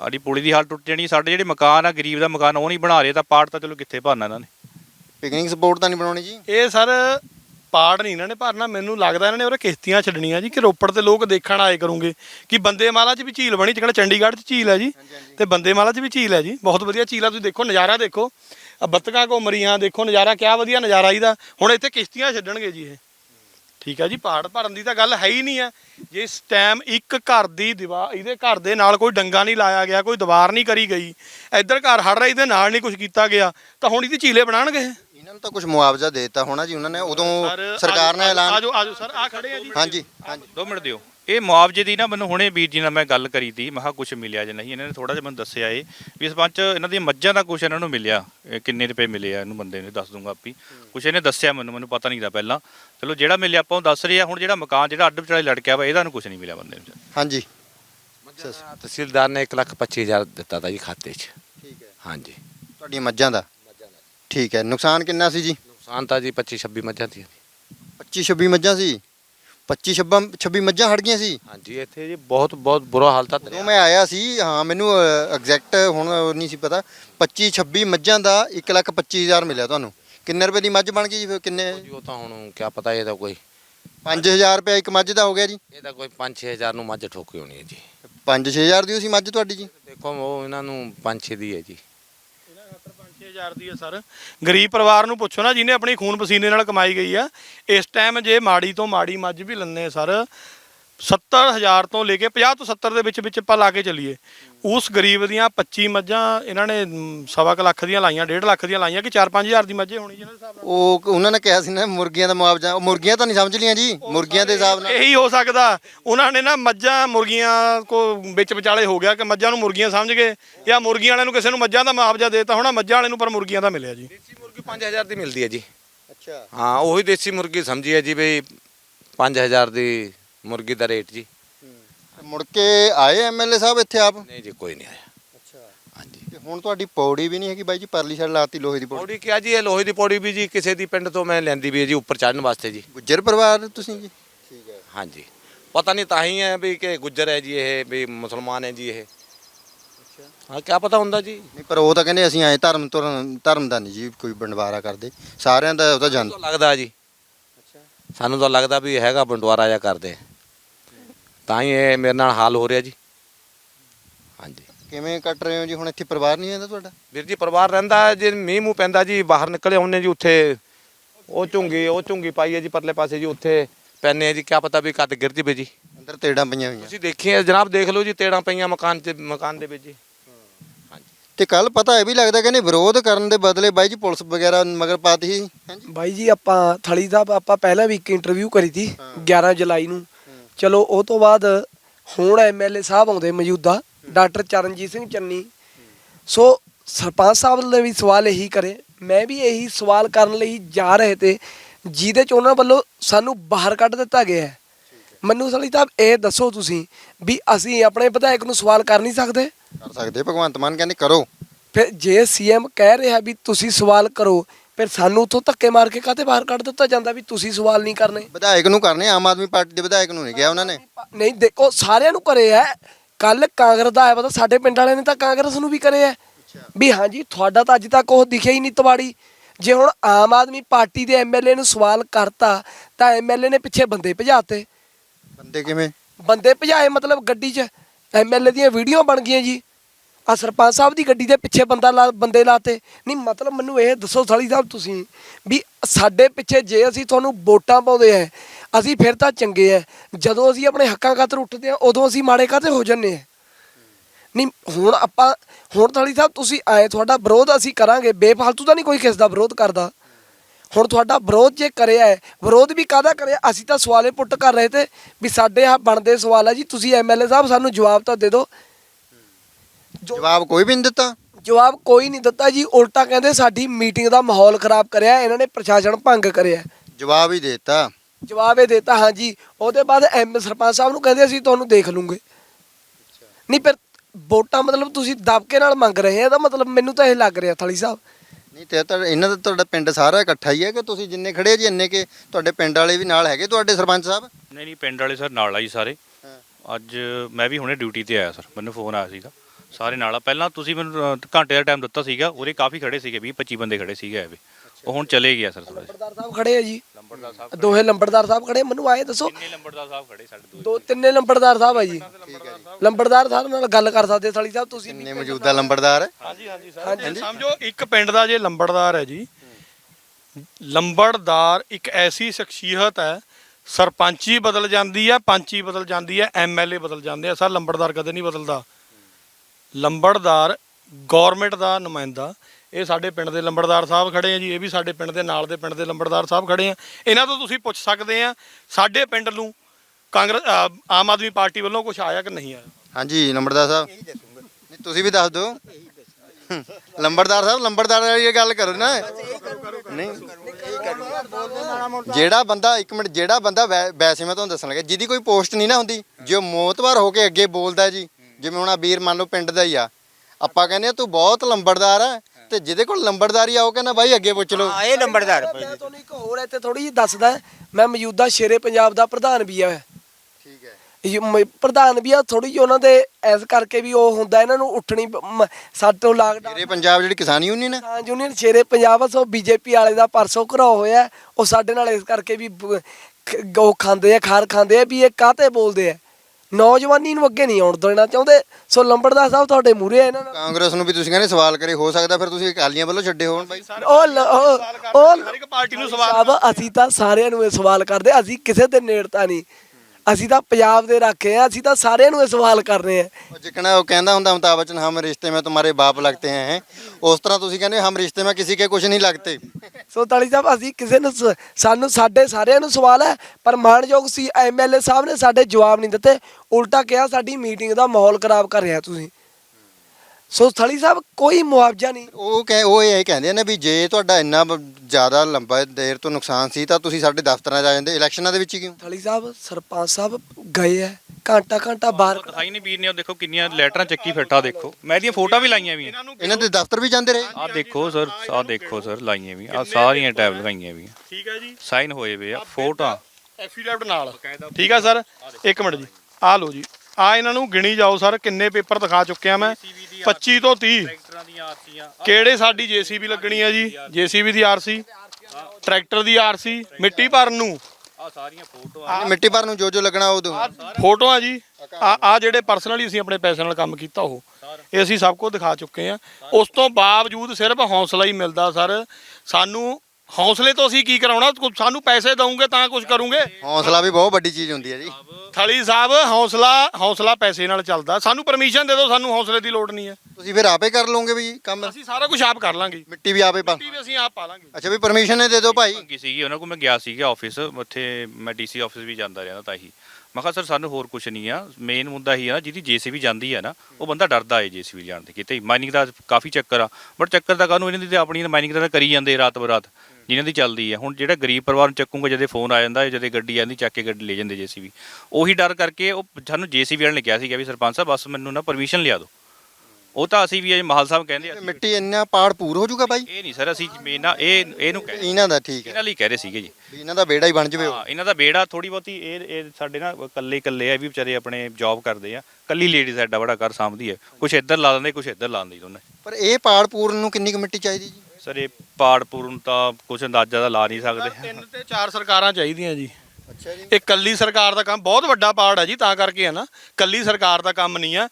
ਆੜੀ ਪੁਲੀ ਦੀ ਹਾਲਤ ਟੁੱਟ ਜਾਣੀ। ਸਾਡੇ ਜਿਹੜੇ ਮਕਾਨ ਆ ਗਰੀਬ ਦਾ ਮਕਾਨ ਉਹ ਨਹੀਂ ਬਣਾ ਰਹੇ ਤਾਂ ਪਾੜ ਤਾਂ ਚਲੋ ਕਿੱਥੇ ਭਰਨਾ ਇਹਨਾਂ ਨੇ। ਪਿਕਨਿਕ ਸਪੋਰਟ ਤਾਂ ਨਹੀਂ ਬਣਾਉਣੀ ਜੀ? ਇਹ ਸਰ ਪਾੜ ਨਹੀਂ ਇਹਨਾਂ ਨੇ ਭਰਨਾ। ਮੈਨੂੰ ਲੱਗਦਾ ਇਹਨਾਂ ਨੇ ਉਹਰੇ ਕਿਸ਼ਤੀਆਂ ਛੱਡਣੀਆਂ ਜੀ, ਕਿ ਰੋਪੜ ਤੇ ਲੋਕ ਦੇਖਣ ਆਏ ਕਰੂੰਗੇ ਕਿ ਬੰਦੇ ਮਾਲਾ 'ਚ ਵੀ ਝੀਲ ਬਣੀ, ਜਿਹੜਾ ਚੰਡੀਗੜ੍ਹ 'ਚ ਝੀਲ ਹੈ ਜੀ, ਤੇ ਬੰਦੇ ਮਾਲਾ 'ਚ ਵੀ ਝੀਲ ਹੈ ਜੀ। ਬਹੁਤ ਵਧੀਆ ਝੀਲ ਆ, ਤੁਸੀਂ ਦੇਖੋ, ਨਜ਼ਾਰਾ ਦੇਖੋ। ਆ ਬੱਤਕਾਂ ਘੁੰਮ ਰਹੀਆਂ, ਦੇਖੋ ਨਜ਼ਾਰਾ, ਕਿਆ ਵਧੀਆ ਨਜ਼ਾਰਾ ਇਹਦਾ। ਹੁਣ ਇੱਥੇ ਕਿਸ਼ਤੀਆਂ ਛੱਡਣਗੇ ਜੀ ਇਹ। ਠੀਕ ਹੈ ਜੀ ਪਹਾੜ ਭਰਨ ਦੀ ਤਾਂ ਗੱਲ ਹੈ ਹੀ ਨਹੀਂ ਹੈ ਜਿਸ ਟਾਈਮ ਇੱਕ ਘਰ ਦੀ ਦੀਵਾਰ ਇਹਦੇ ਘਰ ਦੇ ਨਾਲ ਕੋਈ ਡੰਗਾ ਨਹੀਂ ਲਾਇਆ ਗਿਆ, ਕੋਈ ਦੀਵਾਰ ਨਹੀਂ ਕਰੀ ਗਈ। ਇੱਧਰ ਘਰ ਹੜ ਰਹੀ ਦੇ ਨਾਲ ਨਹੀਂ ਕੁਝ ਕੀਤਾ ਗਿਆ। ਤਾਂ ਹੁਣ ਇਹਦੀ ਝੀਲੇ ਬਣਾਉਣਗੇ ਇਹ? ਇਹਨਾਂ ਨੂੰ ਤਾਂ ਕੁਝ ਮੁਆਵਜ਼ਾ ਦੇ ਦਿੱਤਾ ਹੋਣਾ ਜੀ ਉਹਨਾਂ ਨੇ ਉਦੋਂ ਸਰ, ਸਰਕਾਰ ਨੇ ਐਲਾਨ ਆਜੋ ਆਜੋ ਸਰ ਆ ਖੜੇ ਆ ਜੀ। ਹਾਂਜੀ ਹਾਂਜੀ। ਦੋ ਮਿੰਟ ਦਿਓ। ਇਹ ਮੁਆਵਜ਼ੇ ਦੀ ਨਾ ਮੈਨੂੰ ਹੁਣੇ ਵੀਰ ਜੀ ਨਾਲ ਮੈਂ ਗੱਲ ਕਰੀ ਤੀ ਮੈਂ ਕਿਹਾ ਕੁਝ ਮਿਲਿਆ ਜੇ ਨਹੀਂ ਇਹਨਾਂ ਨੇ ਥੋੜਾ ਜਿਹਾ ਮੈਨੂੰ ਦੱਸਿਆ ਏ ਵੀ ਸਰਪੰਚ ਇਹਨਾਂ ਦੀਆਂ ਮੱਝਾਂ ਦਾ ਕੁਝ ਇਹਨਾਂ ਨੂੰ ਮਿਲਿਆ ਇਹ ਕਿੰਨੇ ਰੁਪਏ ਮਿਲੇ ਆ ਇਹਨੂੰ ਬੰਦੇ ਨੇ ਦੱਸ ਦੂੰਗਾ ਆਪੀ। ਕੁਝ ਇਹਨੇ ਦੱਸਿਆ ਮੈਨੂੰ ਮੈਨੂੰ ਪਤਾ ਨਹੀਂ ਦਾ ਪਹਿਲਾਂ। ਚਲੋ ਜਿਹੜਾ ਮਿਲਿਆ ਆਪਾਂ ਉਹ ਦੱਸ ਰਹੇ ਆ ਹੁਣ ਜਿਹੜਾ ਮਕਾਨ ਜਿਹੜਾ ਅੱਡ ਵਿਚਾਲੇ ਲੜਕਿਆ ਵਾ ਇਹਦਾ ਨੂੰ ਕੁਝ ਨਹੀਂ ਮਿਲਿਆ ਬੰਦੇ ਨੂੰ। ਹਾਂਜੀ। ਤਹਿਸੀਲਦਾਰ ਨੇ 1 ਲੱਖ 25000 ਦਿੱਤਾ ਤਾ ਜੀ ਖਾਤੇ 'ਚ। ਠੀਕ ਹੈ। ਹਾਂਜੀ। ਤੁਹਾਡੀਆਂ ਮੱਝਾਂ ਦਾ? ਠੀਕ ਹੈ। ਨੁਕਸਾਨ ਕਿੰਨਾ ਸੀ ਜੀ? ਨੁਕਸਾਨ ਤਾਂ ਜੀ 25 26 ਮੱਝਾਂ ਤੀ 25 26 ਮੱਝਾਂ ਸੀ? 25 26 26 ਮੱਝਾਂ ਹੜ ਗਈਆਂ ਸੀ? ਹਾਂਜੀ ਇੱਥੇ ਜੀ ਬਹੁਤ ਬਹੁਤ ਬੁਰਾ ਹਾਲਤ ਆ ਜਦੋਂ ਮੈਂ ਆਇਆ ਸੀ ਹਾਂ ਮੈਨੂੰ ਐਗਜ਼ੈਕਟ ਹੁਣ ਨਹੀਂ ਸੀ ਪਤਾ। 25 26 ਮੱਝਾਂ ਦਾ 1 ਲੱਖ 25000 ਮਿਲਿਆ ਤੁਹਾਨੂੰ। ਕਿੰਨੇ ਰੁਪਏ ਦੀ ਮੱਝ ਬਣ ਗਈ ਜੀ ਫਿਰ? ਕਿੰਨੇ? ਜੀ ਉਹ ਤਾਂ ਹੁਣ ਕੀ ਪਤਾ ਇਹਦਾ ਕੋਈ 5000 ਰੁਪਏ ਇੱਕ ਮੱਝ ਦਾ ਹੋ ਗਿਆ ਜੀ। ਇਹ ਤਾਂ ਕੋਈ 5-6000 ਨੂੰ ਮੱਝ ਠੋਕੀ ਹੋਣੀ ਹੈ ਜੀ। 5-6000 ਦੀ ਸੀ ਮੱਝ ਤੁਹਾਡੀ ਜੀ? ਦੇਖੋ ਉਹ ਇਹਨਾਂ ਨੂੰ 5-6 ਦੀ ਹੈ ਜੀ। 5000 ਹੈ ਸਰ। ਗਰੀਬ ਪਰਿਵਾਰ ਨੂੰ ਪੁੱਛੋ ਨਾ, ਜਿਹਨੇ ਆਪਣੀ ਖੂਨ ਪਸੀਨੇ ਨਾਲ ਕਮਾਈ ਗਈ ਆ, ਇਸ ਟਾਈਮ ਜੇ ਮਾੜੀ ਤੋਂ ਮਾੜੀ ਮੱਝ ਵੀ ਲੰਨੇ ਸਰ 70000 ਤੋਂ ਲੈ ਕੇ 50 ਤੋਂ 70 ਦੇ ਵਿੱਚ ਵਿੱਚ ਆਪਾਂ ਲਾ ਕੇ ਚੱਲੀਏ। ਉਸ ਗਰੀਬ ਦੀਆਂ 25 ਮੱਝਾਂ ਇਹਨਾਂ ਨੇ ਮ, ਸਵਾ ਕੁ ਲੱਖ ਦੀਆਂ ਲਾਈਆਂ 1.5 ਲੱਖ ਦੀਆਂ ਲਾਈਆਂ ਕਿ 4-5000 ਦੀ ਮੱਝੇ ਹੋਣੀ ਜਿਹਨਾਂ ਦੇ ਹਿਸਾਬ ਨਾਲ? ਉਹ ਉਹਨਾਂ ਨੇ ਕਿਹਾ ਸੀ ਨਾ ਮੁਰਗੀਆਂ ਦਾ ਮੁਆਵਜ਼ਾ ਉਹ ਮੁਰਗੀਆਂ ਤਾਂ ਨਹੀਂ ਸਮਝ ਲੀਆਂ ਜੀ ਮੁਰਗੀਆਂ ਦੇ ਹਿਸਾਬ ਨਾਲ। ਇਹੀ ਹੋ ਸਕਦਾ। ਉਹਨਾਂ ਨੇ ਨਾ ਮੱਝਾਂ ਮੁਰਗੀਆਂ ਕੋ ਵਿੱਚ ਵਿਚਾਲੇ ਹੋ ਗਿਆ ਕਿ ਮੱਝਾਂ ਨੂੰ ਮੁਰਗੀਆਂ ਸਮਝ ਗਏ ਜਾਂ ਮੁਰਗੀਆਂ ਵਾਲਿਆਂ ਨੂੰ ਕਿਸੇ ਨੂੰ ਮੱਝਾਂ ਦਾ ਮੁਆਵਜ਼ਾ ਦੇਤਾ ਹੋਣਾ ਮੱਝਾਂ ਵਾਲੇ ਨੂੰ ਪਰ ਮੁਰਗੀਆਂ ਦਾ ਮਿਲਿਆ ਜੀ। ਦੇਸੀ ਮੁਰਗੀ 5000 ਦੀ ਮਿਲਦੀ ਹੈ ਜੀ। ਅੱਛਾ। ਹਾਂ ਉਹੀ ਦੇਸੀ ਮੁਰਗੀ ਸਮਝੀ ਹੈ ਜੀ ਬਈ 5000 ਦੀ ਮੁਰਗੀ ਦਾ ਰੇਟ ਜੀ। ਮੁੜ ਕੇ ਆਏ ਐਮਐਲਏ ਸਾਹਿਬ ਇੱਥੇ ਆਪ? ਨਹੀਂ ਜੀ ਕੋਈ ਨਹੀਂ ਆਇਆ। ਅੱਛਾ। ਹਾਂਜੀ। ਤੇ ਹੁਣ ਤੁਹਾਡੀ ਪੌੜੀ ਵੀ ਨਹੀਂ ਹੈਗੀ ਬਾਈ ਜੀ ਪਰਲੀ ਸਾਈਡ ਲਾਤੀ ਲੋਹੇ ਦੀ ਪੌੜੀ। ਪੌੜੀ ਕਿਹਾ ਜੀ ਇਹ ਲੋਹੇ ਦੀ ਪੌੜੀ ਵੀ ਜੀ ਕਿਸੇ ਦੀ ਪਿੰਡ ਤੋਂ ਮੈਂ ਲੈਂਦੀ ਵੀ ਹੈ ਜੀ ਉੱਪਰ ਚੜਨ ਵਾਸਤੇ ਜੀ। ਗੁੱਜਰ ਪਰਿਵਾਰ ਤੁਸੀਂ ਜੀ? ਠੀਕ ਹੈ। ਹਾਂਜੀ। ਪਤਾ ਨਹੀਂ ਤਾਂ ਹੀ ਹੈ ਵੀ ਕਿ ਗੁੱਜਰ ਹੈ ਜੀ ਇਹ ਵੀ ਮੁਸਲਮਾਨ ਹੈ ਜੀ ਇਹ। ਹਾਂ ਕੀ ਪਤਾ ਹੁੰਦਾ ਜੀ। ਨਹੀਂ ਪਰ ਉਹ ਤਾਂ ਕਹਿੰਦੇ ਅਸੀਂ ਆਏ ਧਰਮ ਤੋਂ ਧਰਮ ਦਾ ਨਹੀਂ ਜੀ ਕੋਈ ਬੰਡਵਾਰਾ ਕਰਦੇ। ਸਾਰਿਆਂ ਦਾ ਉਹ ਤਾਂ ਜਾਣ ਸਾਨੂੰ ਤਾਂ ਲੱਗਦਾ ਜੀ। ਸਾਨੂੰ ਤਾਂ ਲੱਗਦਾ ਵੀ ਹੈਗਾ ਬੰਡਵਾਰਾ ਜਾਂ ਕਰਦੇ। ਤਾਂ ਹੀ ਇਹ ਮੇਰੇ ਨਾਲ ਹਾਲ ਹੋ ਰਿਹਾ ਜੀ। ਹਾਂਜੀ। ਕਿਵੇਂ ਕੱਟ ਰਹੇ ਹੋ ਜੀ? ਹੁਣ ਇੱਥੇ ਪਰਿਵਾਰ ਨਹੀਂ ਆਂਦਾ ਤੁਹਾਡਾ? ਵੀਰ ਜੀ ਪਰਿਵਾਰ ਰਹਿੰਦਾ ਜੇ ਮੀਂਹ ਮੂੰਹ ਪੈਂਦਾ ਜੀ ਬਾਹਰ ਨਿਕਲੇ ਹੁੰਨੇ ਜੀ ਉੱਥੇ। ਉਹ ਝੁੰਗੀ ਉਹ ਝੁੰਗੀ ਪਾਈ ਹੈ ਜੀ ਪਰਲੇ ਪਾਸੇ ਜੀ ਉੱਥੇ ਪੈਨੇ ਜੀ। ਕੀ ਪਤਾ ਵੀ ਕਦ ਗਿਰ ਜਵੇ ਜੀ। ਅੰਦਰ ਤੇੜਾਂ ਪਈਆਂ ਹੋਈਆਂ। ਤੁਸੀਂ ਦੇਖੀਏ ਜਨਾਬ ਦੇਖ ਲਓ ਜੀ ਤੇੜਾਂ ਪਈਆਂ ਮਕਾਨ 'ਚ ਮਕਾਨ ਦੇ ਵਿੱਚ ਜੀ। ਹਾਂਜੀ। ਤੇ ਕੱਲ ਪਤਾ ਇਹ ਵੀ ਲੱਗਦਾ ਕਹਿੰਦੇ ਵਿਰੋਧ ਕਰਨ ਦੇ ਬਦਲੇ ਬਾਈ ਜੀ ਪੁਲਿਸ ਵਗੈਰਾ ਮਗਰ ਪਾਤੀ ਸੀ। ਹਾਂਜੀ ਬਾਈ ਜੀ ਆਪਾਂ ਥਲੀ ਸਾਹਿਬ ਆਪਾਂ ਪਹਿਲਾਂ ਵੀ ਇੱਕ ਇੰਟਰਵਿਊ ਕਰੀ ਸੀ 11 ਜੁਲਾਈ ਨੂੰ। ਚਲੋ ਉਹ ਤੋਂ ਬਾਅਦ ਹੁਣ ਐਮਐਲਏ ਸਾਹਿਬ ਆਉਂਦੇ ਮੌਜੂਦਾ ਡਾਕਟਰ ਚਰਨਜੀਤ ਸਿੰਘ ਚੰਨੀ। ਸੋ ਸਰਪੰਚ ਸਾਹਿਬ ਨੇ ਵੀ ਸਵਾਲ ਇਹੀ ਕਰੇ। ਮੈਂ ਵੀ ਇਹੀ ਸਵਾਲ ਕਰਨ ਲਈ ਜਾ ਰਹੇ ਤੇ ਜਿਹਦੇ ਚ ਉਹਨਾਂ ਵੱਲੋਂ ਸਾਨੂੰ ਬਾਹਰ ਕੱਢ ਦਿੱਤਾ ਗਿਆ ਹੈ। ਮੈਨੂੰ ਸਲੀ ਸਾਹਿਬ ਇਹ ਦੱਸੋ ਤੁਸੀਂ ਵੀ ਅਸੀਂ ਆਪਣੇ ਵਿਧਾਇਕ ਨੂੰ ਸਵਾਲ ਕਰ ਨਹੀਂ ਸਕਦੇ? ਕਰ ਸਕਦੇ ਭਗਵੰਤ ਮਾਨ ਕਹਿੰਦੇ ਕਰੋ। ਫਿਰ ਜੇ ਸੀਐਮ ਕਹਿ ਰਿਹਾ ਵੀ ਤੁਸੀਂ ਸਵਾਲ ਕਰੋ ਫਿਰ ਸਾਨੂੰ ਉਥੋਂ ਧੱਕੇ ਮਾਰ ਕੇ ਕਾਤੇ ਬਾਹਰ ਕੱਢ ਦਿੱਤਾ ਜਾਂਦਾ ਵੀ ਤੁਸੀਂ ਸਵਾਲ ਨਹੀਂ ਕਰਨੇ? ਵਿਧਾਇਕ ਨੂੰ ਕਰਨੇ ਆਮ ਆਦਮੀ ਪਾਰਟੀ ਦੇ ਵਿਧਾਇਕ ਨੂੰ ਨਹੀਂ ਗਿਆ ਉਹਨਾਂ ਨੇ। ਨਹੀਂ ਦੇਖੋ ਸਾਰਿਆਂ ਨੂੰ ਕਰੇ ਐ ਕੱਲ ਕਾਂਗਰਸ ਦਾ ਆਇਆ ਪਤਾ ਸਾਡੇ ਪਿੰਡ ਵਾਲਿਆਂ ਨੇ ਤਾਂ ਕਾਂਗਰਸ ਨੂੰ ਵੀ ਕਰੇ ਐ ਵੀ ਹਾਂਜੀ ਤੁਹਾਡਾ ਤਾਂ ਅੱਜ ਤੱਕ ਉਹ ਦਿਖਿਆ ਹੀ ਨਹੀਂ ਤਵਾੜੀ। ਜੇ ਹੁਣ ਆਮ ਆਦਮੀ ਪਾਰਟੀ ਦੇ ਐਮਐਲਏ ਨੂੰ ਸਵਾਲ ਕਰਤਾ ਤਾਂ ਐਮਐਲਏ ਨੇ ਪਿੱਛੇ ਬੰਦੇ ਭਜਾਤੇ। ਬੰਦੇ ਕਿਵੇਂ? ਬੰਦੇ ਭਜਾਏ ਮਤਲਬ ਗੱਡੀ 'ਚ। ਐਮਐਲਏ ਦੀਆਂ ਵੀਡੀਓ ਬਣ ਗਈਆਂ ਜੀ। ਆ ਸਰਪੰਚ ਸਾਹਿਬ ਦੀ ਗੱਡੀ ਦੇ ਪਿੱਛੇ ਬੰਦਾ ਲਾ ਬੰਦੇ ਲਾਤੇ। ਨਹੀਂ, ਮਤਲਬ ਮੈਨੂੰ ਇਹ ਦੱਸੋ ਸਾਲੀ ਸਾਹਿਬ ਤੁਸੀਂ ਵੀ ਸਾਡੇ ਪਿੱਛੇ ਜੇ ਅਸੀਂ ਤੁਹਾਨੂੰ ਵੋਟਾਂ ਪਾਉਂਦੇ ਆ ਅਸੀਂ ਫਿਰ ਤਾਂ ਚੰਗੇ ਆ ਜਦੋਂ ਅਸੀਂ ਆਪਣੇ ਹੱਕਾਂ ਖਾਤਰ ਉੱਠਦੇ ਆ, ਉਦੋਂ ਅਸੀਂ ਮਾੜੇ ਕਾਤੇ ਹੋ ਜੰਨੇ ਆ ਨਹੀਂ, ਹੁਣ ਆਪਾਂ ਹੁਣ ਸਾਲੀ ਸਾਹਿਬ ਤੁਸੀਂ ਆਏ, ਤੁਹਾਡਾ ਵਿਰੋਧ ਅਸੀਂ ਕਰਾਂਗੇ। ਬੇਫਾਲਤੂ ਤਾਂ ਨਹੀਂ ਕੋਈ ਕਿਸ ਦਾ ਵਿਰੋਧ ਕਰਦਾ। ਹੁਣ ਤੁਹਾਡਾ ਵਿਰੋਧ ਜੇ ਕਰਿਆ ਹੈ ਵਿਰੋਧ ਵੀ ਕਾਹਦਾ ਕਰਿਆ? ਅਸੀਂ ਤਾਂ ਸਵਾਲੇ ਪੁੱਟ ਕਰ ਰਹੇ ਤੇ ਵੀ ਸਾਡੇ ਆ ਬਣਦੇ ਸਵਾਲ ਆ ਜੀ। ਤੁਸੀਂ ਐਮਐਲਏ ਸਾਹਿਬ ਸਾਨੂੰ ਜਵਾਬ ਤਾਂ ਦੇ ਦਿਓ। ਜਵਾਬ ਕੋਈ ਵੀ ਨਹੀਂ ਦਿੱਤਾ? ਜਵਾਬ ਕੋਈ ਨਹੀਂ ਦਿੱਤਾ ਜੀ। ਉਲਟਾ ਕਹਿੰਦੇ ਸਾਡੀ ਮੀਟਿੰਗ ਦਾ ਮਾਹੌਲ ਖਰਾਬ ਕਰਿਆ ਇਹਨਾਂ ਨੇ ਪ੍ਰਸ਼ਾਸਨ ਭੰਗ ਕਰਿਆ। ਜਵਾਬ ਹੀ ਦੇ ਦਿੱਤਾ। ਜਵਾਬ ਇਹ ਦਿੱਤਾ ਹਾਂਜੀ ਉਹਦੇ ਬਾਅਦ ਐਮ ਸਰਪੰਚ ਸਾਹਿਬ ਨੂੰ ਕਹਿੰਦੇ ਅਸੀਂ ਤੁਹਾਨੂੰ ਦੇਖ ਲੂੰਗੇ। ਨਹੀਂ ਫਿਰ ਵੋਟਾਂ ਮਤਲਬ ਤੁਸੀਂ ਦਬਕੇ ਨਾਲ ਮੰਗ ਰਹੇ ਆ ਇਹਦਾ ਮਤਲਬ ਮੈਨੂੰ ਤਾਂ ਇਹ ਲੱਗ ਰਿਹਾ ਥਲੀ ਸਾਹਿਬ। ਨਹੀਂ ਤੇ ਤਾਂ ਇਹਨਾਂ ਦਾ ਤੁਹਾਡਾ ਪਿੰਡ ਸਾਰਾ ਇਕੱਠਾ ਹੀ ਹੈ ਕਿ ਤੁਸੀਂ ਜਿੰਨੇ ਖੜੇ ਜੀ ਇੰਨੇ ਕੇ ਤੁਹਾਡੇ ਪਿੰਡ ਵਾਲੇ ਵੀ ਨਾਲ ਹੈਗੇ ਤੁਹਾਡੇ ਸਰਪੰਚ ਸਾਹਿਬ? ਨਹੀਂ ਨਹੀਂ ਪਿੰਡ ਵਾਲੇ ਸਰ ਨਾਲ ਆ ਜੀ ਸਾਰੇ। ਅੱਜ ਮੈਂ ਵੀ ਹੁਣੇ ਡਿਊਟੀ ਤੇ ਆਇਆ ਸਰ। ਮੈਨੂੰ ਫੋਨ ਆਇਆ ਸੀਗਾ। ਸਾਰੇ ਨਾਲ ਆ। ਪਹਿਲਾਂ ਤੁਸੀਂ ਮੈਨੂੰ ਅ, ਘੰਟੇ ਦਾ ਟਾਈਮ ਦਿੱਤਾ ਸੀਗਾ ਉਰੇ ਕਾਫੀ ਖੜੇ ਸੀਗੇ 20 25 ਬੰਦੇ ਖੜੇ ਸੀਗੇ ਐਵੇਂ। ਉਹ ਹੁਣ ਚਲੇ ਗਿਆ ਸਰ ਥੋੜਾ ਲੰਬੜਦਾਰ ਸਾਹਿਬ ਖੜੇ ਆ ਜੀ। ਲੰਬੜਦਾਰ ਸਾਹਿਬ ਦੋਹੇ ਲੰਬੜਦਾਰ ਸਾਹਿਬ ਖੜੇ ਮੈਨੂੰ ਆਏ ਦੱਸੋ। ਕਿੰਨੇ ਲੰਬੜਦਾਰ ਸਾਹਿਬ ਖੜੇ ਸਾਡੇ ਦੋ ਦੋ ਤਿੰਨੇ ਲੰਬੜਦਾਰ ਸਾਹਿਬ ਆ ਜੀ। ਲੰਬੜਦਾਰ ਸਾਹਿਬ ਨਾਲ ਗੱਲ ਕਰ ਸਕਦੇ ਸਾਲੀ ਸਾਹਿਬ ਤੁਸੀਂ ਇੰਨੇ ਮੌਜੂਦਾ ਲੰਬੜਦਾਰ? ਹੈ ਹਾਂਜੀ ਹਾਂਜੀ ਸਰ। ਜੇ ਸਮਝੋ ਇੱਕ ਪਿੰਡ ਦਾ ਜੇ ਲੰਬੜਦਾਰ ਹੈ ਜੀ ਲੰਬੜਦਾਰ ਇੱਕ ਐਸੀ ਸ਼ਖਸੀਅਤ ਹੈ ਸਰਪੰਚੀ ਬਦਲ ਜਾਂਦੀ ਹੈ ਪੰਚੀ ਬਦਲ ਜਾਂਦੀ ਹੈ ਐਮਐਲਏ ਬਦਲ ਜਾਂਦੇ ਆ। ਸਰ ਲੰਬੜਦਾਰ ਕਦੇ ਨਹੀਂ ਬਦਲਦਾ। ਲੰਬੜਦਾਰ ਗਵਰਨਮੈਂਟ ਦਾ ਨੁਮਾਇੰਦਾ। ਇਹ ਸਾਡੇ ਪਿੰਡ ਦੇ ਲੰਬੜਦਾਰ ਸਾਹਿਬ ਖੜੇ ਆ ਜੀ ਇਹ ਵੀ ਸਾਡੇ ਪਿੰਡ ਦੇ ਨਾਲ ਦੇ ਪਿੰਡ ਦੇ ਲੰਬੜਦਾਰ ਸਾਹਿਬ ਖੜੇ ਆ। ਇਹਨਾਂ ਤੋਂ ਤੁਸੀਂ ਪੁੱਛ ਸਕਦੇ ਆ ਸਾਡੇ ਪਿੰਡ ਨੂੰ ਕਾਂਗਰਸ ਅ, ਆਮ ਆਦਮੀ ਪਾਰਟੀ ਵੱਲੋਂ ਕੁਝ ਆਇਆ ਕਿ ਨਹੀਂ ਆਇਆ? ਹਾਂਜੀ ਲੰਬੜਦਾਰ ਸਾਹਿਬ। ਨਹੀਂ ਤੁਸੀਂ ਵੀ ਦੱਸ ਦਿਓ। ਲੰਬੜਦਾਰ ਸਾਹਿਬ ਲੰਬੜਦਾਰ ਵਾਲੀ ਇਹ ਗੱਲ ਕਰੋ ਨਾ। ਨਹੀਂ। ਜਿਹੜਾ ਬੰਦਾ ਇੱਕ ਮਿੰਟ ਜਿਹੜਾ ਬੰਦਾ ਵੈ- ਵੈਸੇ ਮੈਂ ਤੁਹਾਨੂੰ ਦੱਸਣ ਲੱਗਾ ਜਿਹਦੀ ਕੋਈ ਪੋਸਟ ਨਹੀਂ ਨਾ ਹੁੰਦੀ ਜੋ ਮੋਤਵਾਰ ਹੋ ਕੇ ਅੱਗੇ ਬੋਲਦਾ ਜੀ ਜਿਵੇਂ ਹੁਣ ਆ ਵੀਰ ਮੰਨ ਲਓ ਪਿੰਡ ਦਾ ਹੀ ਆ ਆਪਾਂ ਕਹਿੰਦੇ ਆ ਤੂੰ ਬਹੁਤ ਲੰਬੜਦਾਰ ਆ ਤੇ ਜਿਹਦੇ ਕੋਲ ਲੰਬੜਦਾਰੀ ਆ ਉਹ ਕਹਿੰਦਾ ਬਾਈ ਅੱਗੇ ਪੁੱਛ ਲਓ। ਇਹ ਨੰਬਰਦਾਰ ਮੈਂ ਤੁਹਾਨੂੰ ਇੱਕ ਹੋਰ ਇੱਥੇ ਥੋੜੀ ਜਿਹੀ ਦੱਸਦਾ ਮੈਂ ਮੌਜੂਦਾ ਸ਼ੇਰੇ ਪੰਜਾਬ ਦਾ ਪ੍ਰਧਾਨ ਵੀ ਆ। ਠੀਕ ਹੈ। ਇਹ ਮ- ਪ੍ਰਧਾਨ ਵੀ ਆ ਥੋੜੀ ਜਿਹੀ ਉਹਨਾਂ ਦੇ ਐਸ ਕਰਕੇ ਵੀ ਉਹ ਹੁੰਦਾ ਇਹਨਾਂ ਨੂੰ ਉੱਠਣੀ ਮ- ਸਾਡੇ ਤੋਂ ਮੇਰੇ ਪੰਜਾਬ ਜਿਹੜੀ ਕਿਸਾਨ ਯੂਨੀਅਨ ਹੈ ਕਿਸਾਨ ਯੂਨੀਅਨ ਸ਼ੇਰੇ ਪੰਜਾਬ ਆ ਸੋ ਬੀਜੇਪੀ ਵਾਲੇ ਦਾ ਪਰਸੋਂ ਘਰੋ ਹੋਇਆ ਉਹ ਸਾਡੇ ਨਾਲ ਇਸ ਕਰਕੇ ਵੀ ਬ- ਖ- ਉਹ ਖਾਂਦੇ ਆ ਖਾਰ ਖਾਂਦੇ ਆ ਵੀ ਇਹ ਕਾਹਤੇ ਬੋਲਦੇ ਆ। ਨੌਜਵਾਨੀ ਨੂੰ ਅੱਗੇ ਨਹੀਂ ਆਉਣ ਦੇਣਾ ਚਾਹੁੰਦੇ। ਸੋ ਲੰਬੜਦਾਰ ਸਾਹਿਬ ਤੁਹਾਡੇ ਮੂਰੇ ਆ ਇਹਨਾਂ ਨਾਲ। ਕਾਂਗਰਸ ਨੂੰ ਵੀ ਤੁਸੀਂ ਕਹਿੰਦੇ ਸਵਾਲ ਕਰੇ ਹੋ ਸਕਦਾ ਫਿਰ ਤੁਸੀਂ ਅਕਾਲੀਆਂ ਵੱਲੋਂ ਛੱਡੇ ਹੋਣ ਬਾਈ। ਉਹ ਲ- ਉਹ ਉਹ ਹਰ ਇੱਕ ਪਾਰਟੀ ਨੂੰ ਸਵਾਲ ਸਾਹਿਬ ਅਸੀਂ ਤਾਂ ਸਾਰਿਆਂ ਨੂੰ ਇਹ ਸਵਾਲ ਕਰਦੇ ਅਸੀਂ ਕਿਸੇ ਤੇ ਨੇੜਤਾ ਨਹੀਂ। ਅਸੀਂ ਤਾਂ ਪੰਜਾਬ ਦੇ ਰਾਖੇ ਆ ਅਸੀਂ ਤਾਂ ਸਾਰਿਆਂ ਨੂੰ ਇਹ ਸਵਾਲ ਕਰ ਆ। ਜਿਕਣਾ ਉਹ ਕਹਿੰਦਾ ਹੁੰਦਾ ਅਮਿਤਾਭ ਬੱਚਨ ਹਮ ਰਿਸ਼ਤੇ ਮੈਂ ਤੁਹਾਡੇ ਬਾਪ ਲੱਗਤੇ ਹੈ ਉਸ ਤਰ੍ਹਾਂ ਤੁਸੀਂ ਕਹਿੰਦੇ ਹਮ ਰਿਸ਼ਤੇ ਮੈਂ ਕਿਸੇ ਕੇ ਕੁਝ ਨਹੀਂ ਲੱਗਤੇ। ਸੋ ਤਾਲੀ ਸਾਹਿਬ ਅਸੀਂ ਕਿਸੇ ਨੂੰ ਸਾਨੂੰ ਸਾਡੇ ਸਾਰਿਆਂ ਨੂੰ ਸਵਾਲ ਹੈ ਪਰ ਮਾਨਯੋਗ ਸੀ ਐਮਐਲਏ ਸਾਹਿਬ ਨੇ ਸਾਡੇ ਜਵਾਬ ਨਹੀਂ ਦਿੱਤੇ। ਉਲਟਾ ਕਿਹਾ ਸਾਡੀ ਮੀਟਿੰਗ ਦਾ ਮਾਹੌਲ ਖਰਾਬ ਕਰ ਰਿਹਾ ਤੁਸੀਂ। ਸੋ ਥਲੀ ਸਾਹਿਬ ਕੋਈ ਮੁਆਵਜ਼ਾ ਨਹੀਂ। ਉਹ ਕਹੇ ਉਹ ਇਹ ਕਹਿੰਦੇ ਨੇ ਵੀ ਜੇ ਤੁਹਾਡਾ ਇੰਨਾ ਬ- ਜ਼ਿਆਦਾ ਲੰਬਾ ਦੇਰ ਤੋਂ ਨੁਕਸਾਨ ਸੀ ਤਾਂ ਤੁਸੀਂ ਸਾਡੇ ਦਫ਼ਤਰਾਂ 'ਚ ਆ ਜਾਂਦੇ। ਇਲੈਕਸ਼ਨਾਂ ਦੇ ਵਿੱਚ ਹੀ ਕਿਉਂ? ਥਲੀ ਸਾਹਿਬ ਸਰਪੰਚ ਸਾਹਿਬ ਗਏ ਹੈ ਘੰਟਾ ਘੰਟਾ ਬਾਹਰ ਦਿਖਾਈ ਨਹੀਂ ਵੀਰ ਨੇ ਉਹ ਦੇਖੋ ਕਿੰਨੀਆਂ ਲੈਟਰਾਂ ਚੱਕੀ ਫਿੱਟਾ ਦੇਖੋ। ਮੈਂ ਇਹਦੀਆਂ ਫੋਟੋਆਂ ਵੀ ਲਾਈਆਂ ਵੀ ਇਹਨਾਂ ਦੇ ਦਫ਼ਤਰ ਵੀ ਜਾਂਦੇ ਰਹੇ। ਆ ਦੇਖੋ ਸਰ ਆ ਦੇਖੋ ਸਰ ਲਾਈਆਂ ਵੀ ਆ ਸਾਰੀਆਂ ਟੈਬ ਲਗਾਈਆਂ ਵੀ। ਠੀਕ ਹੈ ਜੀ। ਸਾਈਨ ਹੋਏ ਵੇ ਆ ਫੋਟੋਆਂ। ਐਫੀਡੈਵਿਟ ਨਾਲ। ਠੀਕ ਹੈ ਸਰ ਇੱਕ ਮਿੰਟ ਜੀ। ਆ ਲਓ ਜੀ। ਆ ਇਹਨਾਂ ਨੂੰ ਗਿਣੀ ਜਾਓ ਸਰ ਕਿੰਨੇ ਪੇਪਰ ਦਿਖਾ ਚੁੱਕਿਆ ਮੈਂ? 25 ਤੋਂ 30 ਟਰੈਕਟਰਾਂ ਦੀਆਂ ਆਰਸੀਆਂ ਕਿਹੜੇ ਸਾਡੀ ਜੀਸੀਬੀ ਲੱਗਣੀ ਹੈ ਜੀ? ਜੀਸੀਬੀ ਦੀ ਆਰਸੀ ਟਰੈਕਟਰ ਦੀ ਆਰਸੀ? ਮਿੱਟੀ ਭਰਨ ਨੂੰ? ਆ ਸਾਰੀਆਂ ਫੋਟੋਆਂ ਮਿੱਟੀ ਭਰ ਨੂੰ ਜੋ ਜੋ ਲੱਗਣਾ ਉਹ ਦਿਓ। ਫੋਟੋਆਂ ਜੀ। ਆ ਆ ਜਿਹੜੇ ਪਰਸਨਲੀ ਅਸੀਂ ਆਪਣੇ ਪੈਸੇ ਨਾਲ ਕੰਮ ਕੀਤਾ ਉਹ। ਇਹ ਅਸੀਂ ਸਭ ਕੁਝ ਦਿਖਾ ਚੁੱਕੇ ਆ। ਉਸ ਤੋਂ ਬਾਵਜੂਦ ਸਿਰਫ ਹੌਸਲਾ ਹੀ ਮਿਲਦਾ ਸਰ। ਸਾਨੂੰ ਹੌਸਲੇ ਤੋਂ ਅਸੀਂ ਕੀ ਕਰਾਉਣਾ? ਕੁ- ਸਾਨੂੰ ਪੈਸੇ ਦਵੋਗੇ ਤਾਂ ਕੁਝ ਕਰੂਗੇ। ਹੌਸਲਾ ਵੀ ਬਹੁਤ ਵੱਡੀ ਚੀਜ਼ ਹੁੰਦੀ ਹੈ ਜੀ। ਥਲੀ ਸਾਹਿਬ ਹੌਸਲਾ ਹੌਸਲਾ ਪੈਸੇ ਨਾਲ ਚੱਲਦਾ। ਸਾਨੂੰ ਪਰਮਿਸ਼ਨ ਦੇ ਦਿਓ ਸਾਨੂੰ ਹੌਸਲੇ ਦੀ ਲੋੜ ਨਹੀਂ ਹੈ। ਤੁਸੀਂ ਫਿਰ ਆਪੇ ਕਰ ਲਓਗੇ ਵੀ ਕੰਮ। ਅਸੀਂ ਸਾਰਾ ਕੁਝ ਆਪ ਕਰ ਲਾਂਗੇ। ਮਿੱਟੀ ਵੀ ਆਪੇ ਪਾ ਮਿੱਟੀ ਵੀ ਅਸੀਂ ਆਪ ਪਾ ਲਾਂਗੇ। ਅੱਛਾ ਵੀ ਪਰਮਿਸ਼ਨ ਦੇ ਦਿਓ ਭਾਈ। ਮੰਗੀ ਸੀਗੀ ਉਹਨਾਂ ਕੋਲ ਮੈਂ ਗਿਆ ਸੀਗਾ ਆਫਿਸ ਉੱਥੇ ਮੈਂ ਡੀਸੀ ਆਫਿਸ ਵੀ ਜਾਂਦਾ ਰਹਿੰਦਾ ਤਾਂ ਹੀ। ਮੈਂ ਕਿਹਾ ਸਰ ਸਾਨੂੰ ਹੋਰ ਕੁਝ ਨਹੀਂ ਆ। ਮੇਨ ਮੁੱਦਾ ਹੀ ਆ ਨਾ ਜਿਹਦੀ ਜੀਸੀਬੀ ਜਾਂਦੀ ਆ ਨਾ ਉਹ ਬੰਦਾ ਡਰਦਾ ਏ ਜੀਸੀਬੀ ਜਾਣ ਤੇ। ਕਿਤੇ ਮਾਈਨਿੰਗ ਦਾ ਕਾਫੀ ਚੱਕਰ ਆ। ਬਟ ਚੱਕਰ ਤਾਂ ਕਾਹਨੂੰ ਇਹਨਾਂ ਦੀ ਤੇ ਆਪਣੀ ਮਾਈਨਿੰਗ ਦਾ ਤਾਂ ਕਰੀ ਜਾਂਦੇ ਰਾਤ ਬਰਾਤ। ਜਿਨ੍ਹਾਂ ਦੀ ਚੱਲਦੀ ਆ। ਹੁਣ ਜਿਹੜਾ ਗਰੀਬ ਪਰਿਵਾਰ ਨੂੰ ਚੱਕੂਗਾ ਜਦੇ ਫੋਨ ਆ ਜਾਂਦਾ ਜਦੇ ਗੱਡੀ ਆਂਦੀ ਚੱਕ ਕੇ ਗੱਡੀ ਲੈ ਜਾਂਦੇ ਜੀਸੀਬੀ। ਉਹੀ ਡਰ ਕਰਕੇ ਉਹ ਸਾਨੂੰ ਜੀਸੀਬੀ ਵਾਲੇ ਨੇ ਕਿਹਾ ਸੀਗਾ ਵੀ ਸਰਪੰਚ ਸਾਹਿਬ ਬਸ ਮੈਨੂੰ ਨਾ ਪਰਮਿਸ਼ਨ ਲਿਆ ਦਿਓ। ਉਹ ਤਾਂ ਅਸੀਂ ਵੀ ਅਜੇ ਮਾਹਲ ਸਾਹਿਬ ਕਹਿੰਦੇ ਆ ਮਿੱਟੀ ਇੰਨਾ ਪਾੜ ਪੂਰ ਹੋ ਜਾਊਗਾ ਭਾਈ ਇਹ ਨਹੀਂ ਸਰ ਅਸੀਂ ਮੇਨ ਇਹ ਇਹਨੂੰ ਕਹਿ ਇਹਨਾਂ ਦਾ ਠੀਕ ਹੈ। ਇਹਨਾਂ ਲਈ ਕਹਿ ਰਹੇ ਸੀਗੇ ਜੀ। ਵੀ ਇਹਨਾਂ ਦਾ ਬੇੜਾ ਹੀ ਬਣ ਜਵੇ ਹਾਂ ਇਹਨਾਂ ਦਾ ਬੇੜਾ ਥੋੜੀ ਬਹੁਤੀ ਇਹ ਇਹ ਸਾਡੇ ਨਾ ਇਕੱਲੇ ਇਕੱਲੇ ਆ ਇਹ ਵੀ ਵਿਚਾਰੇ ਆਪਣੇ ਜੌਬ ਕਰਦੇ ਆ। ਕੱਲੀ ਲੇਡੀਜ਼ ਐਡਾ ਬੜਾ ਘਰ ਸਾਂਭਦੀ ਹੈ ਕੁਛ ਇੱਧਰ ਲਾ ਦਿੰਦੇ ਕੁਛ ਇੱਧਰ ਲਾ ਦਿੰਦੀ ਦੋਨੇ। ਪਰ ਇਹ ਪਾੜ ਪੂਰ ਨੂੰ ਕਿੰਨੀ ਕੁ ਮਿੱਟੀ ਚਾਹੀਦੀ ਜੀ? ਸਰ ਇਹ ਪਾੜ ਪੂਰਨ ਤਾਂ ਕੁਛ ਅੰਦਾਜ਼ਾ ਤਾਂ ਲਾ ਨਹੀਂ ਸਕਦੇ। ਤਿੰਨ ਤੇ ਚਾਰ ਸਰਕਾਰਾਂ ਚਾਹੀਦੀਆਂ ਜੀ। ਅੱਛਾ ਜੀ। ਇਹ ਕੱਲੀ ਸਰਕਾਰ ਦਾ ਕੰਮ ਬਹੁਤ ਵੱਡਾ ਪਾਰਟ ਹੈ ਜੀ ਤਾਂ ਕਰਕੇ ਹੈ ਨਾ। ਕੱਲੀ ਸਰਕਾਰ ਦਾ ਕੰਮ ਨਹੀਂ ਆ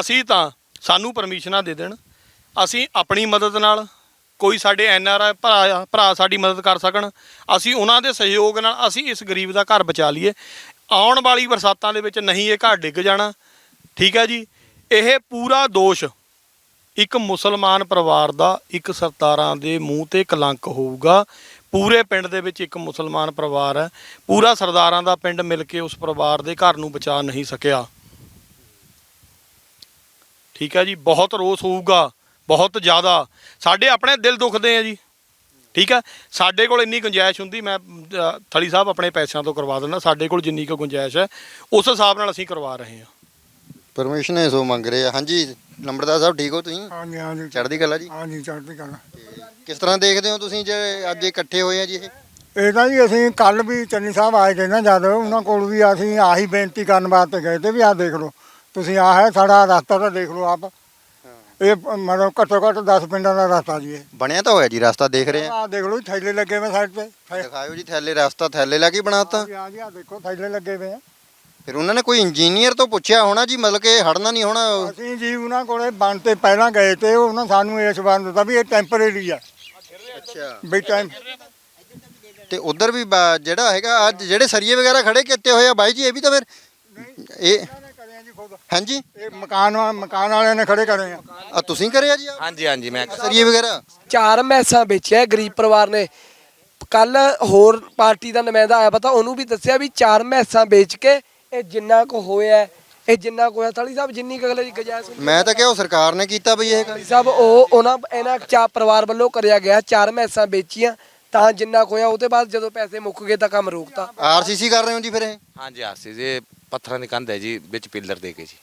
ਅਸੀਂ ਤਾਂ ਸਾਨੂੰ ਪਰਮਿਸ਼ਨਾਂ ਦੇ ਦੇਣ। ਅਸੀਂ ਆਪਣੀ ਮਦਦ ਨਾਲ ਕੋਈ ਸਾਡੇ ਐਨ ਆਰ ਆਈ ਭਰਾ ਭਰਾ ਸਾਡੀ ਮਦਦ ਕਰ ਸਕਣ। ਅਸੀਂ ਉਹਨਾਂ ਦੇ ਸਹਿਯੋਗ ਨਾਲ ਅਸੀਂ ਇਸ ਗਰੀਬ ਦਾ ਘਰ ਬਚਾ ਲਈਏ। ਆਉਣ ਵਾਲੀ ਬਰਸਾਤਾਂ ਦੇ ਵਿੱਚ ਨਹੀਂ ਇਹ ਘਰ ਡਿੱਗ ਜਾਣਾ। ਠੀਕ ਹੈ ਜੀ। ਇਹ ਪੂਰਾ ਦੋਸ਼ ਇੱਕ ਮੁਸਲਮਾਨ ਪਰਿਵਾਰ ਦਾ ਇੱਕ ਸਰਦਾਰਾਂ ਦੇ ਮੂੰਹ ਤੇ ਕਲੰਕ ਹੋਊਗਾ। ਪੂਰੇ ਪਿੰਡ ਦੇ ਵਿੱਚ ਇੱਕ ਮੁਸਲਮਾਨ ਪਰਿਵਾਰ ਹੈ। ਪੂਰਾ ਸਰਦਾਰਾਂ ਦਾ ਪਿੰਡ ਮਿਲ ਕੇ ਉਸ ਪਰਿਵਾਰ ਦੇ ਘਰ ਨੂੰ ਬਚਾ ਨਹੀਂ ਸਕਿਆ। ਠੀਕ ਹੈ ਜੀ, ਬਹੁਤ ਰੋਸ ਹੋਊਗਾ, ਬਹੁਤ ਜ਼ਿਆਦਾ। ਸਾਡੇ ਆਪਣੇ ਦਿਲ ਦੁਖਦੇ ਆ ਜੀ। ਠੀਕ ਹੈ, ਸਾਡੇ ਕੋਲ ਇੰਨੀ ਗੁੰਜਾਇਸ਼ ਹੁੰਦੀ, ਮੈਂ ਥਲੀ ਸਾਹਿਬ ਆਪਣੇ ਪੈਸਿਆਂ ਤੋਂ ਕਰਵਾ ਦਿੰਦਾ, ਸਾਡੇ ਕੋਲ ਜਿੰਨੀ ਕੁ ਗੁੰਜਾਇਸ਼ ਹੈ, ਉਸ ਹਿਸਾਬ ਨਾਲ ਅਸੀਂ ਕਰਵਾ ਰਹੇ ਹਾਂ। ਪਰਮਿਸ਼ਨ ਹੈ ਸੋ ਮੰਗ ਰਹੇ ਆ। ਹਾਂਜੀ ਲੰਬੜਦਾਰ ਸਾਹਿਬ ਠੀਕ ਹੋ ਤੁਸੀਂ? ਹਾਂਜੀ ਹਾਂਜੀ। ਚੜ੍ਹਦੀ ਕਲਾ ਜੀ? ਹਾਂਜੀ ਚੜ੍ਹਦੀ ਕਲਾ। ਕਿਸ ਤਰ੍ਹਾਂ ਦੇਖਦੇ ਹੋ ਤੁਸੀਂ ਜੇ ਅੱਜ ਇਕੱਠੇ ਹੋਏ ਆ ਜੀ ਇਹ? ਇਹ ਤਾਂ ਜੀ ਅਸੀਂ ਕੱਲ ਵੀ ਚੰਨੀ ਸਾਹਿਬ ਆਏ ਤੇ ਨਾ ਜਦ ਉਹਨਾਂ ਕੋਲ ਵੀ ਅਸੀਂ ਆਹੀ ਬੇਨਤੀ ਕਰਨ ਵਾਸਤੇ ਗਏ ਤੇ ਵੀ ਆਹ ਦੇਖ ਲਓ। ਤੁਸੀਂ ਆਹ ਹੈ ਸਾਡਾ ਰਸਤਾ ਤਾਂ ਦੇਖ ਲਓ ਆਪ। ਇਹ ਮਤਲਬ ਘੱਟੋ ਘੱਟ 10 ਪਿੰਡਾਂ ਦਾ ਰਸਤਾ ਜੀ ਇਹ। ਬਣਿਆ ਤਾਂ ਹੋਇਆ ਜੀ ਰਸਤਾ ਦੇਖ ਰਹੇ ਆ? ਆਹ ਦੇਖ ਲਓ ਜੀ, ਥੈਲੇ ਲੱਗੇ ਹੋਏ ਸਾਈਡ ਤੇ। ਥੈ- ਦਿਖਾਇਓ ਜੀ ਥੈਲੇ ਰਸਤਾ ਥੈਲੇ ਲਾ ਕੇ ਬਣਾਤਾ ਆ ਜੀ ਆ ਦੇਖੋ ਥੈਲੇ ਲੱਗੇ ਹੋਏ ਆ। ਫਿਰ ਉਹਨਾਂ ਨੇ ਕੋਈ ਇੰਜੀਨੀਅਰ ਤੋਂ ਪੁੱਛਿਆ ਹੋਣਾ ਜੀ ਮਤਲਬ ਕਿ ਹੜਨਾ ਨਹੀਂ ਹੋਣਾ? ਅਸੀਂ ਜੀ ਉਹਨਾਂ ਕੋਲੇ ਬਣ ਤੇ ਪਹਿਲਾਂ ਗਏ ਤੇ ਉਹਨਾਂ ਸਾਨੂੰ ਇਸ ਵਾਰ ਦਿੱਤਾ ਵੀ ਇਹ ਟੈਂਪਰੇਰੀ ਆ। ਅੱਛਾ। ਵੀ ਟਾਈਮ ਤੇ ਉਧਰ ਵੀ ਬਾ- ਜਿਹੜਾ ਹੈਗਾ ਅੱਜ ਜਿਹੜੇ ਸਰੀਏ ਵਗੈਰਾ ਖੜੇ ਕੀਤੇ ਹੋਏ ਆ ਬਾਈ ਜੀ ਇਹ ਵੀ ਤਾਂ ਫਿਰ ਇਹ ਜੀ ਖੁਦ। ਹਾਂਜੀ? ਇਹ ਮਕਾਨ ਵਾ- ਮਕਾਨ ਵਾਲਿਆਂ ਨੇ ਖੜੇ ਕਰੇ ਆ। ਆ ਤੁਸੀਂ ਕਰਿਆ ਜੀ ਆਹ ਹਾਂਜੀ ਹਾਂਜੀ ਮੈਂ ਸਰੀਏ ਵਗੈਰਾ? ਚਾਰ ਮੈਸਾਂ ਵੇਚਿਆ ਗਰੀਬ ਪਰਿਵਾਰ ਨੇ। ਕੱਲ ਹੋਰ ਪਾਰਟੀ ਦਾ ਨੁਮਾਇੰਦਾ ਆਇਆ ਪਤਾ ਉਹਨੂੰ ਵੀ ਦੱਸਿਆ ਵੀ ਚਾਰ ਮੈਸਾਂ ਵੇਚ ਕੇ ਇਹ ਜਿੰਨਾ ਕੁ ਹੋਇਆ ਇਹ ਜਿੰਨਾ ਕੁ ਹੋਇਆ ਥਾਲੀ ਸਾਹਿਬ ਜਿੰਨੀ ਕੁ ਅਗਲੇ ਦੀ ਗੁੰਜਾਇਸ਼ ਹੁੰਦੀ ਮੈਂ ਤਾਂ ਕਿਹਾ ਉਹ ਸਰਕਾਰ ਨੇ ਕੀਤਾ ਬਈ ਇਹ। ਥਾਲੀ ਸਾਹਿਬ ਉਹ ਉਹਨਾਂ ਇਹਨਾਂ ਚਾਰ ਪਰਿਵਾਰ ਵੱਲੋਂ ਕਰਿਆ ਗਿਆ ਚਾਰ ਮੈਸਾਂ ਵੇਚੀਆਂ ਤਾਂ ਜਿੰਨਾ ਕੁ ਹੋਇਆ ਉਹਦੇ ਬਾਅਦ ਜਦੋਂ ਪੈਸੇ ਮੁੱਕ ਗਏ ਤਾਂ ਕੰਮ ਰੋਕਤਾ। ਆਰਸੀਸੀ ਕਰ ਰਹੇ ਹੋ ਜੀ ਫਿਰ ਇਹ? ਹਾਂਜੀ ਆਰਸੀ ਜੀ ਪੱਥਰਾਂ ਦੀ ਕੰਧ ਹੈ ਜੀ ਵਿੱਚ ਪਿੱਲਰ ਦੇ ਕੇ ਜੀ।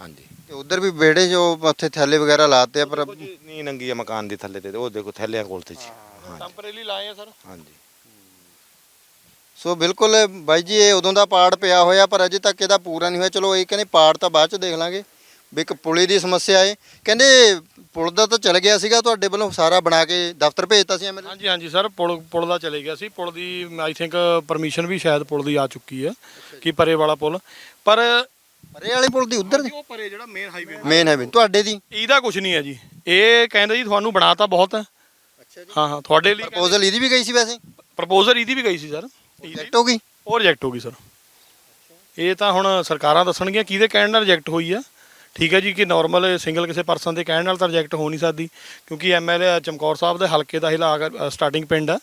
ਹਾਂਜੀ। ਤੇ ਉਧਰ ਵੀ ਬੇੜੇ ਜੋ ਉੱਥੇ ਥੈਲੇ ਵਗੈਰਾ ਲਾਤੇ ਆ ਪਰ ਨੀ ਨੰਗੀ ਆ ਮਕਾਨ ਦੇ ਥੱਲੇ ਤੇ ਉਹ ਦੇਖੋ ਥੱਲਿਆਂ ਕੋਲ ਤੇ ਜੀ। ਟੈਂਪਰੇਰੀ ਲਾਏ ਆ ਸਰ। ਹਾਂਜੀ। ਸੋ ਬਿਲਕੁਲ ਬਾਈ ਜੀ ਇਹ ਉਦੋਂ ਦਾ ਪਾੜ ਪਿਆ ਹੋਇਆ ਪਰ ਅਜੇ ਤੱਕ ਇਹਦਾ ਪੂਰਾ ਨਹੀਂ ਹੋਇਆ। ਚਲੋ ਇਹ ਕਹਿੰਦੇ ਪਾੜ ਤਾਂ ਬਾਅਦ ਚ ਦੇਖ ਲਾਂਗੇ ਵੀ ਇੱਕ ਪੁਲੀ ਦੀ ਸਮੱਸਿਆ ਹੈ ਕਹਿੰਦੇ ਪੁਲ ਦਾ ਤਾਂ ਚਲ ਗਿਆ ਸੀਗਾ ਤੁਹਾਡੇ ਵੱਲੋਂ ਸਾਰਾ ਬਣਾ ਕੇ ਦਫ਼ਤਰ ਭੇਜਤਾ ਸੀ ਐਮਐਲਏ ਹਾਂਜੀ ਹਾਂਜੀ ਸਰ ਪੁਲ ਪੁਲ ਦਾ ਚਲੇ ਗਿਆ ਸੀ। ਪੁਲ ਦੀ ਆਈ ਥਿੰਕ ਪਰਮਿਸ਼ਨ ਵੀ ਸ਼ਾਇਦ ਪੁਲ ਦੀ ਆ ਚੁੱਕੀ ਹੈ ਕਿ ਪਰੇ ਵਾਲਾ ਪੁਲ। ਪਰ ਪਰੇ ਵਾਲੇ ਪੁਲ ਦੀ ਉੱਧਰ ਦੀ? ਉਹ ਪਰੇ ਜਿਹੜਾ ਮੇਨ ਹਾਈਵੇ ਮੇਨ ਹੈ ਤੁਹਾਡੇ ਦੀ? ਇਹਦਾ ਕੁਝ ਨਹੀਂ ਹੈ ਜੀ। ਇਹ ਕਹਿੰਦੇ ਜੀ ਤੁਹਾਨੂੰ ਬਣਾਤਾ ਬਹੁਤ। ਹੈ ਅੱਛਾ ਜੀ। ਹਾਂ ਹਾਂ ਤੁਹਾਡੇ ਲਈ ਪ੍ਰਪੋਜ਼ਲ ਇਹਦੀ ਵੀ ਗਈ ਸੀ ਵੈਸੇ? ਪ੍ਰਪੋਜ਼ਲ ਇਹਦੀ ਵੀ ਗਈ ਸੀ ਸਰ। ਰਿਜੈਕਟ ਹੋ ਗਈ? ਉਹ ਰਿਜੈਕਟ ਹੋ ਗਈ ਸਰ ਇਹ ਤਾਂ ਹੁਣ ਸਰਕਾਰਾਂ ਦੱਸਣਗੀਆਂ ਕਿਹਦੇ ਕਹਿਣ ਨਾਲ ਰਿਜੈਕਟ ਹੋਈ ਆ। ਠੀਕ ਹੈ ਜੀ ਕਿ ਨਾਰਮਲ ਸਿੰਗਲ ਕਿਸੇ ਪਰਸਨ ਦੇ ਕਹਿਣ ਨਾਲ ਤਾਂ ਰਿਜੈਕਟ ਹੋ ਨਹੀਂ ਸਕਦੀ ਕਿਉਂਕਿ ਐਮਐਲਏ ਚਮਕੌਰ ਸਾਹਿਬ ਦੇ ਹਲਕੇ ਦਾ ਹਿਲਾ ਸਟਾਰਟਿੰਗ ਪਿੰਡ ਆ।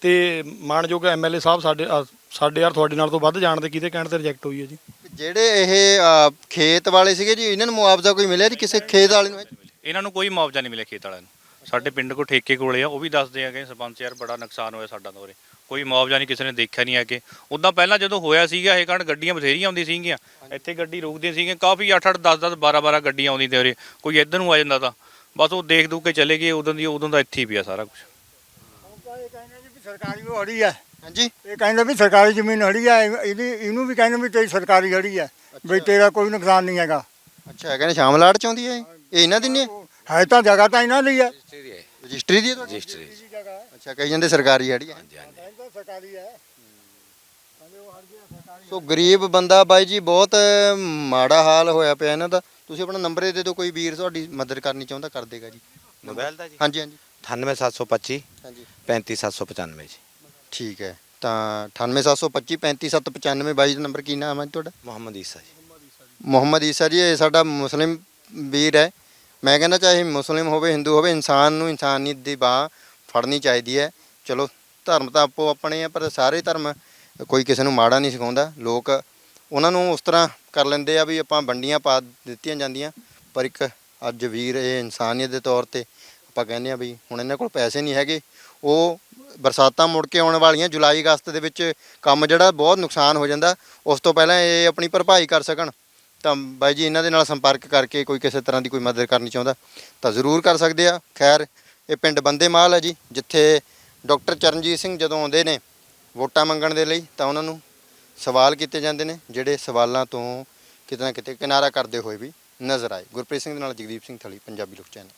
ਤੇ ਮਾਣਯੋਗ ਐਮਐਲਏ ਸਾਹਿਬ ਸਾਡੇ ਸਾਡੇ ਯਾਰ ਤੁਹਾਡੇ ਨਾਲ ਤੋਂ ਵੱਧ ਜਾਣਦੇ ਕਿਹਦੇ ਕਹਿਣ ਤੇ ਰਿਜੈਕਟ ਹੋਈ ਹੈ ਜੀ। ਜਿਹੜੇ ਇਹ ਖੇਤ ਵਾਲੇ ਸੀਗੇ ਜੀ ਇਹਨਾਂ ਨੂੰ ਮੁਆਵਜ਼ਾ ਕੋਈ ਮਿਲਿਆ ਜੀ ਕਿਸੇ ਖੇਤ ਵਾਲੇ ਨੂੰ? ਇਹਨਾਂ ਨੂੰ ਕੋਈ ਮੁਆਵਜ਼ਾ ਨਹੀਂ ਮਿਲਿਆ ਖੇਤ ਵਾਲਿਆਂ ਨੂੰ। ਸਾਡੇ ਪਿੰਡ ਕੋ ਠੇਕੇ ਕੋਲੇ ਆ ਉਹ ਵੀ ਦੱਸਦੇ ਆ ਕਿ ਸਰਪੰਚ ਯਾਰ ਬੜਾ ਨੁਕਸਾਨ ਹੋਇਆ ਸਾਡਾ ਦੋਰੇ ਕੋਈ ਮੁਆਵਜ਼ਾ ਨਹੀਂ ਕਿਸੇ ਨੇ ਦੇਖਿਆ ਨਹੀਂ ਆ ਕੇ ਉਦਾਂ ਪਹਿਲਾਂ ਜਦੋਂ ਹੋਇਆ ਸੀਗਾ ਇਹ ਕਾਂਡ ਗੱਡੀਆਂ ਬਥੇਰੀਆਂ ਆਉਂਦੀਆਂ ਸੀਗੀਆਂ। ਇੱਥੇ ਗੱਡੀ ਰੋਕਦੀਆਂ ਸੀਗੀਆਂ ਕਾਫੀ 8 8 10 10 12 12 ਗੱਡੀਆਂ ਆਉਂਦੀਆਂ ਤੇ ਉਰੇ। ਕੋਈ ਇੱਧਰ ਨੂੰ ਆ ਜਾਂਦਾ ਤਾਂ। ਬਸ ਉਹ ਦੇਖ ਦੂ ਕੇ ਚਲੇ ਗਏ ਉਦੋਂ ਦੀ ਉਦੋਂ ਦਾ ਇੱਥੇ ਹੀ ਪਿਆ ਸਾਰਾ ਕੁਝ ਇਹ ਕਹਿੰਦੇ ਜੀ ਵੀ ਸਰਕਾਰੀ ਉਹ ਹੜੀ ਹੈ ਹਾਂਜੀ। ਇਹ ਕਹਿੰਦੇ ਵੀ ਸਰਕਾਰੀ ਜ਼ਮੀਨ ਹੜੀ ਹੈ ਇਹ- ਇਹਦੀ ਇਹਨੂੰ ਵੀ ਕਹਿੰਦੇ ਵੀ ਤੇਰੀ ਸਰਕਾਰੀ ਹੜੀ ਹੈ ਵੀ ਤੇਰਾ ਕੋਈ ਨੁਕਸਾਨ ਨਹੀਂ ਹੈਗਾ। ਅੱਛਾ ਕਹਿੰਦੇ ਸ਼ਾਮਲਾਟ ਚ ਆਉਂਦੀ ਹੈ ਇਹ? ਇਹ ਇਹਨਾਂ ਦੀ ਨਹੀਂ ਹੈ ਤਾਂ ਜਗ੍ਹਾ ਤਾਂ ਇਹਨਾਂ ਦੀ ਹੈ ਰਜਿਸਟਰੀ ਦੀ ਹੈ ਤੁਹਾਡੀ? ਅੱਛਾ ਕਹੀ ਜਾਂਦੇ ਸਰਕਾਰੀ ਹੈੜੀ ਹੈ। ਸਰਕਾਰੀ ਹੈ। ਸੋ ਗਰੀਬ ਬੰਦਾ ਬਾਈ ਜੀ ਬਹੁਤ ਮਾੜਾ ਹਾਲ ਹੋਇਆ ਪਿਆ ਇਹਨਾਂ ਦਾ। ਤੁਸੀਂ ਆਪਣਾ ਨੰਬਰ ਦੇ ਦਿਓ ਕੋਈ ਵੀਰ ਤੁਹਾਡੀ ਮਦਦ ਕਰਨੀ ਚਾਹੁੰਦਾ ਕਰ ਦੇਗਾ ਜੀ। ਮੋਬਾਈਲ ਦਾ ਜੀ? ਹਾਂਜੀ ਹਾਂਜੀ। 98725 ਹਾਂਜੀ। 35795 ਜੀ। ਠੀਕ ਹੈ। ਤਾਂ 98725 35795 ਬਾਈ ਦਾ ਨੰਬਰ ਕੀ ਨਾਮ ਹੈ ਤੁਹਾਡਾ? ਮੁਹੰਮਦ ਈਸਾ ਜੀ। ਮੁਹੰਮਦ ਈਸਾ ਜੀ ਇਹ ਸਾਡਾ ਮੁਸਲਿਮ ਵੀਰ ਹੈ। ਮੈਂ ਕਹਿੰਦਾ ਚਾਹੇ ਮੁਸਲਿਮ ਹੋਵੇ ਹਿੰਦੂ ਹੋਵੇ ਇਨਸਾਨ ਨੂੰ ਇਨਸਾਨੀਅਤ ਦੀ ਬਾਹ ਫੜਨੀ ਚਾਹੀਦੀ ਹੈ। ਚਲੋ ਧਰਮ ਤਾਂ ਆਪੋ ਆਪਣੇ ਆ, ਪਰ ਸਾਰੇ ਧਰਮ ਕੋਈ ਕਿਸੇ ਨੂੰ ਮਾੜਾ ਨਹੀਂ ਸਿਖਾਉਂਦਾ। ਲੋਕ ਉਹਨਾਂ ਨੂੰ ਉਸ ਤਰ੍ਹਾਂ ਕਰ ਲੈਂਦੇ ਆ ਵੀ ਆਪਾਂ ਵੰਡੀਆਂ ਪਾ ਦਿੱਤੀਆਂ ਜਾਂਦੀਆਂ। ਪਰ ਇੱਕ ਅੱਜ ਵੀਰ ਇਹ ਇਨਸਾਨੀਅਤ ਦੇ ਤੌਰ ਤੇ ਆਪਾਂ ਕਹਿੰਦੇ ਆ ਵੀ ਹੁਣ ਇਹਨਾਂ ਕੋਲ ਪੈਸੇ ਨਹੀਂ ਹੈਗੇ। ਉਹ ਬਰਸਾਤਾਂ ਮੁੜ ਕੇ ਆਉਣ ਵਾਲੀਆਂ ਜੁਲਾਈ ਅਗਸਤ ਦੇ ਵਿੱਚ ਕੰਮ ਜਿਹੜਾ ਬਹੁਤ ਨੁਕਸਾਨ ਹੋ ਜਾਂਦਾ। ਉਸ ਤੋਂ ਪਹਿਲਾਂ ਇਹ ਆਪਣੀ ਭਰਪਾਈ ਕਰ ਸਕਣ। ਤਾਂ ਬਾਈ ਜੀ, ਇਹਨਾਂ ਦੇ ਨਾਲ ਸੰਪਰਕ ਕਰਕੇ ਕੋਈ ਕਿਸੇ ਤਰ੍ਹਾਂ ਦੀ ਕੋਈ ਮਦਦ ਕਰਨੀ ਚਾਹੁੰਦਾ ਤਾਂ ਜ਼ਰੂਰ ਕਰ ਸਕਦੇ ਆ। ਖੈਰ, ਇਹ ਪਿੰਡ ਬੰਦੇ ਮਾਲ ਹੈ ਜੀ, ਜਿੱਥੇ ਡਾਕਟਰ ਚਰਨਜੀਤ ਸਿੰਘ ਜਦੋਂ ਆਉਂਦੇ ਨੇ ਵੋਟਾਂ ਮੰਗਣ ਦੇ ਲਈ, ਤਾਂ ਉਹਨਾਂ ਨੂੰ ਸਵਾਲ ਕੀਤੇ ਜਾਂਦੇ ਨੇ, ਜਿਹੜੇ ਸਵਾਲਾਂ ਤੋਂ ਕਿਤੇ ਨਾ ਕਿਤੇ ਕਿਨਾਰਾ ਕਰਦੇ ਹੋਏ ਵੀ ਨਜ਼ਰ ਆਏ। ਗੁਰਪ੍ਰੀਤ ਸਿੰਘ ਦੇ ਨਾਲ ਜਗਦੀਪ ਸਿੰਘ ਥਲੀ, ਪੰਜਾਬੀ ਲੋਕ ਚੈਨਲ।